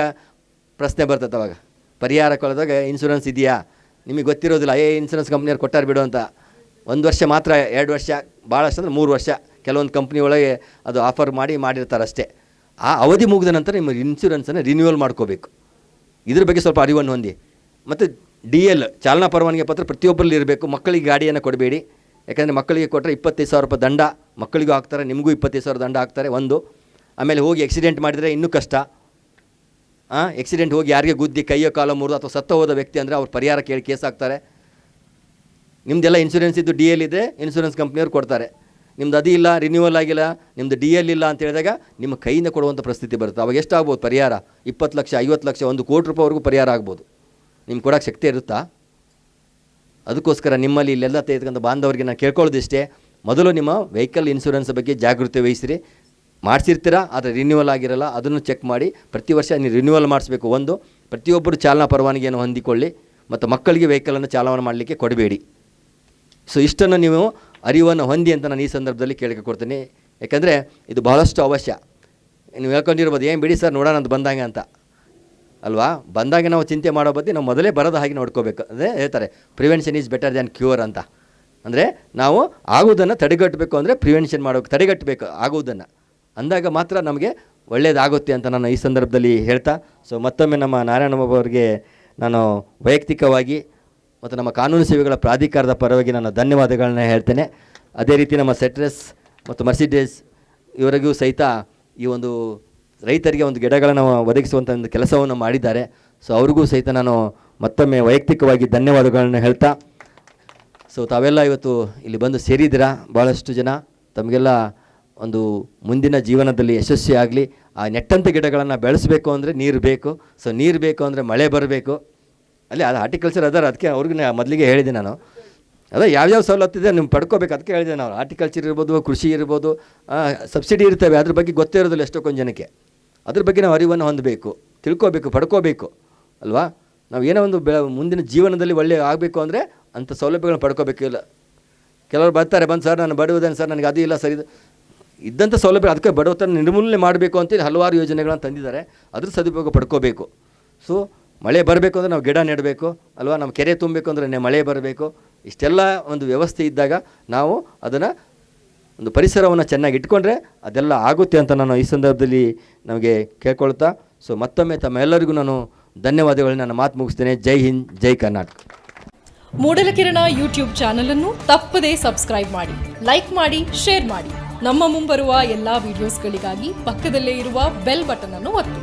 ಪ್ರಶ್ನೆ ಬರ್ತದೆ ಅವಾಗ. ಪರಿಹಾರ ಕೊಡೋದಾಗ ಇನ್ಶೂರೆನ್ಸ್ ಇದೆಯಾ? ನಿಮಗೆ ಗೊತ್ತಿರೋದಿಲ್ಲ. ಏ ಇನ್ಶೂರೆನ್ಸ್ ಕಂಪ್ನಿಯವ್ರು ಕೊಟ್ಟಾರೆ ಬಿಡು ಅಂತ. ಒಂದು ವರ್ಷ ಮಾತ್ರ, ಎರಡು ವರ್ಷ ಭಾಳಷ್ಟು ಅಂದ್ರೆ ಮೂರು ವರ್ಷ ಕೆಲವೊಂದು ಕಂಪ್ನಿ ಒಳಗೆ ಅದು ಆಫರ್ ಮಾಡಿ ಮಾಡಿರ್ತಾರೆ ಅಷ್ಟೇ. ಆ ಅವಧಿ ಮುಗಿದ ನಂತರ ನಿಮ್ಮ ಇನ್ಶೂರೆನ್ಸನ್ನು ರಿನ್ಯೂವಲ್ ಮಾಡ್ಕೋಬೇಕು. ಇದ್ರ ಬಗ್ಗೆ ಸ್ವಲ್ಪ ಅರಿವನ್ನು ಹೊಂದಿ. ಮತ್ತು ಡಿ ಎಲ್ ಚಾಲನಾ ಪರವಾನಗಿ ಪತ್ರ ಪ್ರತಿಯೊಬ್ಬರಲ್ಲಿ ಇರಬೇಕು. ಮಕ್ಕಳಿಗೆ ಗಾಡಿಯನ್ನು ಕೊಡಬೇಡಿ. ಯಾಕಂದರೆ ಮಕ್ಕಳಿಗೆ ಕೊಟ್ಟರೆ ಇಪ್ಪತ್ತೈದು ಸಾವಿರ ರೂಪಾಯಿ ದಂಡ, ಮಕ್ಕಳಿಗೂ ಹಾಕ್ತಾರೆ, ನಿಮಗೂ ಇಪ್ಪತ್ತೈದು ಸಾವಿರ ದಂಡ ಹಾಕ್ತಾರೆ, ಒಂದು. ಆಮೇಲೆ ಹೋಗಿ ಆಕ್ಸಿಡೆಂಟ್ ಮಾಡಿದರೆ ಇನ್ನೂ ಕಷ್ಟ. ಹಾಂ ಆಕ್ಸಿಡೆಂಟ್ ಹೋಗಿ ಯಾರಿಗೆ ಗುದ್ದಿ ಕೈಯೋ ಕಾಲ ಮುರಿದು ಅಥವಾ ಸತ್ತ ಹೋದ ವ್ಯಕ್ತಿ ಅಂದರೆ ಅವ್ರು ಪರಿಹಾರ ಕೇಳಿ ಕೇಸ್ ಹಾಕ್ತಾರೆ. ನಿಮ್ಮದೆಲ್ಲ ಇನ್ಶೂರೆನ್ಸ್ ಇದ್ದು ಡಿ ಎಲ್ ಇದೆ ಇನ್ಶೂರೆನ್ಸ್ ಕಂಪ್ನಿಯವ್ರು ಕೊಡ್ತಾರೆ. ನಿಮ್ದು ಅದು ಇಲ್ಲ ರಿನ್ಯೂವಲ್ ಆಗಿಲ್ಲ ನಿಮ್ಮದು ಡಿ ಎಲ್ ಇಲ್ಲ ಅಂತ ಹೇಳಿದಾಗ ನಿಮ್ಮ ಕೈಯಿಂದ ಕೊಡುವಂಥ ಪರಿಸ್ಥಿತಿ ಬರುತ್ತೆ. ಅವಾಗ ಎಷ್ಟಾಗ್ಬೋದು ಪರಿಹಾರ? ಇಪ್ಪತ್ತು ಲಕ್ಷ, ಐವತ್ತು ಲಕ್ಷ, ಒಂದು ಕೋಟಿ ರೂಪಾಯಿವರೆಗೂ ಪರಿಹಾರ ಆಗ್ಬೋದು. ನಿಮ್ಗೆ ಕೊಡೋಕ್ಕೆ ಶಕ್ತಿ ಇರುತ್ತಾ? ಅದಕ್ಕೋಸ್ಕರ ನಿಮ್ಮಲ್ಲಿ ಇಲ್ಲೆಲ್ಲ ತೆಗೆದುಕೊಂಡು ಬಾಂಧವರಿಗೆ ನಾನು ಕೇಳ್ಕೊಳ್ಳೋದಿಷ್ಟೇ. ಮೊದಲು ನಿಮ್ಮ ವೆಹಿಕಲ್ ಇನ್ಶೂರೆನ್ಸ್ ಬಗ್ಗೆ ಜಾಗೃತಿ ವಹಿಸಿರಿ. ಮಾಡಿಸಿರ್ತೀರಾ? ಆದರೆ ರಿನ್ಯೂವಲ್ ಆಗಿರಲ್ಲ, ಅದನ್ನು ಚೆಕ್ ಮಾಡಿ. ಪ್ರತಿ ವರ್ಷ ನೀವು ರಿನ್ಯೂವಲ್ ಮಾಡಿಸ್ಬೇಕು. ಒಂದು, ಪ್ರತಿಯೊಬ್ಬರು ಚಾಲನಾ ಪರವಾನಗಿಯನ್ನು ಹೊಂದಿಕೊಳ್ಳಿ ಮತ್ತು ಮಕ್ಕಳಿಗೆ ವೆಹಿಕಲನ್ನು ಚಾಲನೆ ಮಾಡಲಿಕ್ಕೆ ಕೊಡಬೇಡಿ. ಸೊ ಇಷ್ಟನ್ನು ನೀವು ಅರಿವನ್ನು ಹೊಂದಿ ಅಂತ ನಾನು ಈ ಸಂದರ್ಭದಲ್ಲಿ ಕೇಳಿಕೆ ಕೊಡ್ತೀನಿ. ಯಾಕಂದರೆ ಇದು ಬಹಳಷ್ಟು ಅವಶ್ಯ. ನೀವು ಹೇಳ್ಕೊಂಡಿರ್ಬೋದು ಏನು ಬಿಡಿ ಸರ್, ನೋಡೋಣ ಅಂತ ಬಂದಂಗೆ ಅಂತ. ಅಲ್ವಾ? ಬಂದಾಗ ನಾವು ಚಿಂತೆ ಮಾಡೋ ಬಗ್ಗೆ ನಾವು ಮೊದಲೇ ಬರೋದ ಹಾಗೆ ನೋಡ್ಕೋಬೇಕು. ಅಂದರೆ ಹೇಳ್ತಾರೆ prevention is better than cure ಅಂತ. ಅಂದರೆ ನಾವು ಆಗುವುದನ್ನು ತಡೆಗಟ್ಟಬೇಕು ಅಂದರೆ ಪ್ರಿವೆನ್ಷನ್ ಮಾಡೋಕೆ, ತಡೆಗಟ್ಟಬೇಕು ಆಗುವುದನ್ನು. ಅಂದಾಗ ಮಾತ್ರ ನಮಗೆ ಒಳ್ಳೆಯದಾಗುತ್ತೆ ಅಂತ ನಾನು ಈ ಸಂದರ್ಭದಲ್ಲಿ ಹೇಳ್ತಾ ಸೊ ಮತ್ತೊಮ್ಮೆ ನಮ್ಮ ನಾರಾಯಣ ಬಾಬು ಅವರಿಗೆ ನಾನು ವೈಯಕ್ತಿಕವಾಗಿ ಮತ್ತು ನಮ್ಮ ಕಾನೂನು ಸೇವೆಗಳ ಪ್ರಾಧಿಕಾರದ ಪರವಾಗಿ ನಾನು ಧನ್ಯವಾದಗಳನ್ನ ಹೇಳ್ತೇನೆ. ಅದೇ ರೀತಿ ನಮ್ಮ ಸೆಟ್ರೆಸ್ ಮತ್ತು ಮರ್ಸಿಡೇಸ್ ಇವರಿಗೂ ಸಹಿತ ಈ ಒಂದು ರೈತರಿಗೆ ಒಂದು ಗಿಡಗಳನ್ನು ಒದಗಿಸುವಂಥ ಒಂದು ಕೆಲಸವನ್ನು ಮಾಡಿದ್ದಾರೆ. ಸೊ ಅವ್ರಿಗೂ ಸಹಿತ ನಾನು ಮತ್ತೊಮ್ಮೆ ವೈಯಕ್ತಿಕವಾಗಿ ಧನ್ಯವಾದಗಳನ್ನು ಹೇಳ್ತಾ ಸೊ ತಾವೆಲ್ಲ ಇವತ್ತು ಇಲ್ಲಿ ಬಂದು ಸೇರಿದ್ದೀರಾ? ಭಾಳಷ್ಟು ಜನ. ತಮಗೆಲ್ಲ ಒಂದು ಮುಂದಿನ ಜೀವನದಲ್ಲಿ ಯಶಸ್ವಿ ಆಗಲಿ. ಆ ನೆಟ್ಟಂತ ಗಿಡಗಳನ್ನು ಬೆಳೆಸಬೇಕು ಅಂದರೆ ನೀರು ಬೇಕು. ಸೊ ನೀರು ಬೇಕು ಅಂದರೆ ಮಳೆ ಬರಬೇಕು. ಅಲ್ಲಿ, ಅದು ಹಾರ್ಟಿಕಲ್ಚರ್ ಅದಾರ, ಅದಕ್ಕೆ ಅವ್ರಿಗೆ ಮೊದಲಿಗೆ ಹೇಳಿದೆ ನಾನು. ಅದೇ ಯಾವ್ಯಾವ ಸವಲತ್ತಿದೆ ನೀವು ಪಡ್ಕೋಬೇಕು ಅದಕ್ಕೆ ಹೇಳಿದೆ ನಾವು ಆರ್ಟಿಕಲ್ಚರ್ ಇರ್ಬೋದು, ಕೃಷಿ ಇರ್ಬೋದು ಸಬ್ಸಿಡಿ ಇರ್ತವೆ. ಅದ್ರ ಬಗ್ಗೆ ಗೊತ್ತೇ ಇರೋದಿಲ್ಲ ಎಷ್ಟೊಂದು ಜನಕ್ಕೆ. ಅದ್ರ ಬಗ್ಗೆ ನಾವು ಅರಿವನ್ನು ಹೊಂದಬೇಕು. ತಿಳ್ಕೋಬೇಕು, ಪಡ್ಕೋಬೇಕು, ಅಲ್ವಾ? ನಾವು ಏನೋ ಒಂದು ಬೆ ಮುಂದಿನ ಜೀವನದಲ್ಲಿ ಒಳ್ಳೆಯ ಆಗಬೇಕು ಅಂದರೆ ಅಂಥ ಸೌಲಭ್ಯಗಳನ್ನ ಪಡ್ಕೋಬೇಕಿಲ್ಲ ಕೆಲವರು ಬರ್ತಾರೆ, ಬಂದು ಸರ್, ನಾನು ಬಡವುದೇನು ಸರ್, ನನಗೆ ಅದು ಇಲ್ಲ, ಸರ್, ಇದು ಇದ್ದಂಥ ಸೌಲಭ್ಯ, ಅದಕ್ಕೆ ಬಡವತನ ನಿರ್ಮೂಲನೆ ಮಾಡಬೇಕು ಅಂತೇಳಿ ಹಲವಾರು ಯೋಜನೆಗಳನ್ನು ತಂದಿದ್ದಾರೆ. ಅದ್ರ ಸದುಪಯೋಗ ಪಡ್ಕೋಬೇಕು. ಸೊ ಮಳೆ ಬರಬೇಕು ಅಂದರೆ ನಾವು ಗಿಡ ನೆಡಬೇಕು, ಅಲ್ವಾ? ನಮ್ಮ ಕೆರೆ ತುಂಬಬೇಕು ಅಂದರೆ ಮಳೆ ಬರಬೇಕು. ಇಷ್ಟೆಲ್ಲ ಒಂದು ವ್ಯವಸ್ಥೆ ಇದ್ದಾಗ ನಾವು ಅದನ್ನು ಒಂದು ಪರಿಸರವನ್ನು ಚೆನ್ನಾಗಿ ಇಟ್ಕೊಂಡ್ರೆ ಅದೆಲ್ಲ ಆಗುತ್ತೆ ಅಂತ ನಾನು ಈ ಸಂದರ್ಭದಲ್ಲಿ ನಮಗೆ ಕೇಳ್ಕೊಳ್ತಾ ಸೊ ಮತ್ತೊಮ್ಮೆ ತಮ್ಮೆಲ್ಲರಿಗೂ ನಾನು ಧನ್ಯವಾದಗಳನ್ನ ನನ್ನ ಮಾತು ಮುಗಿಸ್ತೇನೆ. ಜೈ ಹಿಂದ್, ಜೈ ಕರ್ನಾಟಕ. ಮೂಡಲಕಿರಣ ಯೂಟ್ಯೂಬ್ ಚಾನಲನ್ನು ತಪ್ಪದೇ ಸಬ್ಸ್ಕ್ರೈಬ್ ಮಾಡಿ, ಲೈಕ್ ಮಾಡಿ, ಶೇರ್ ಮಾಡಿ. ನಮ್ಮ ಮುಂಬರುವ ಎಲ್ಲಾ ವಿಡಿಯೋಸ್ಗಳಿಗಾಗಿ ಪಕ್ಕದಲ್ಲೇ ಇರುವ ಬೆಲ್ ಬಟನ್ ಅನ್ನು ಒತ್ತಿ.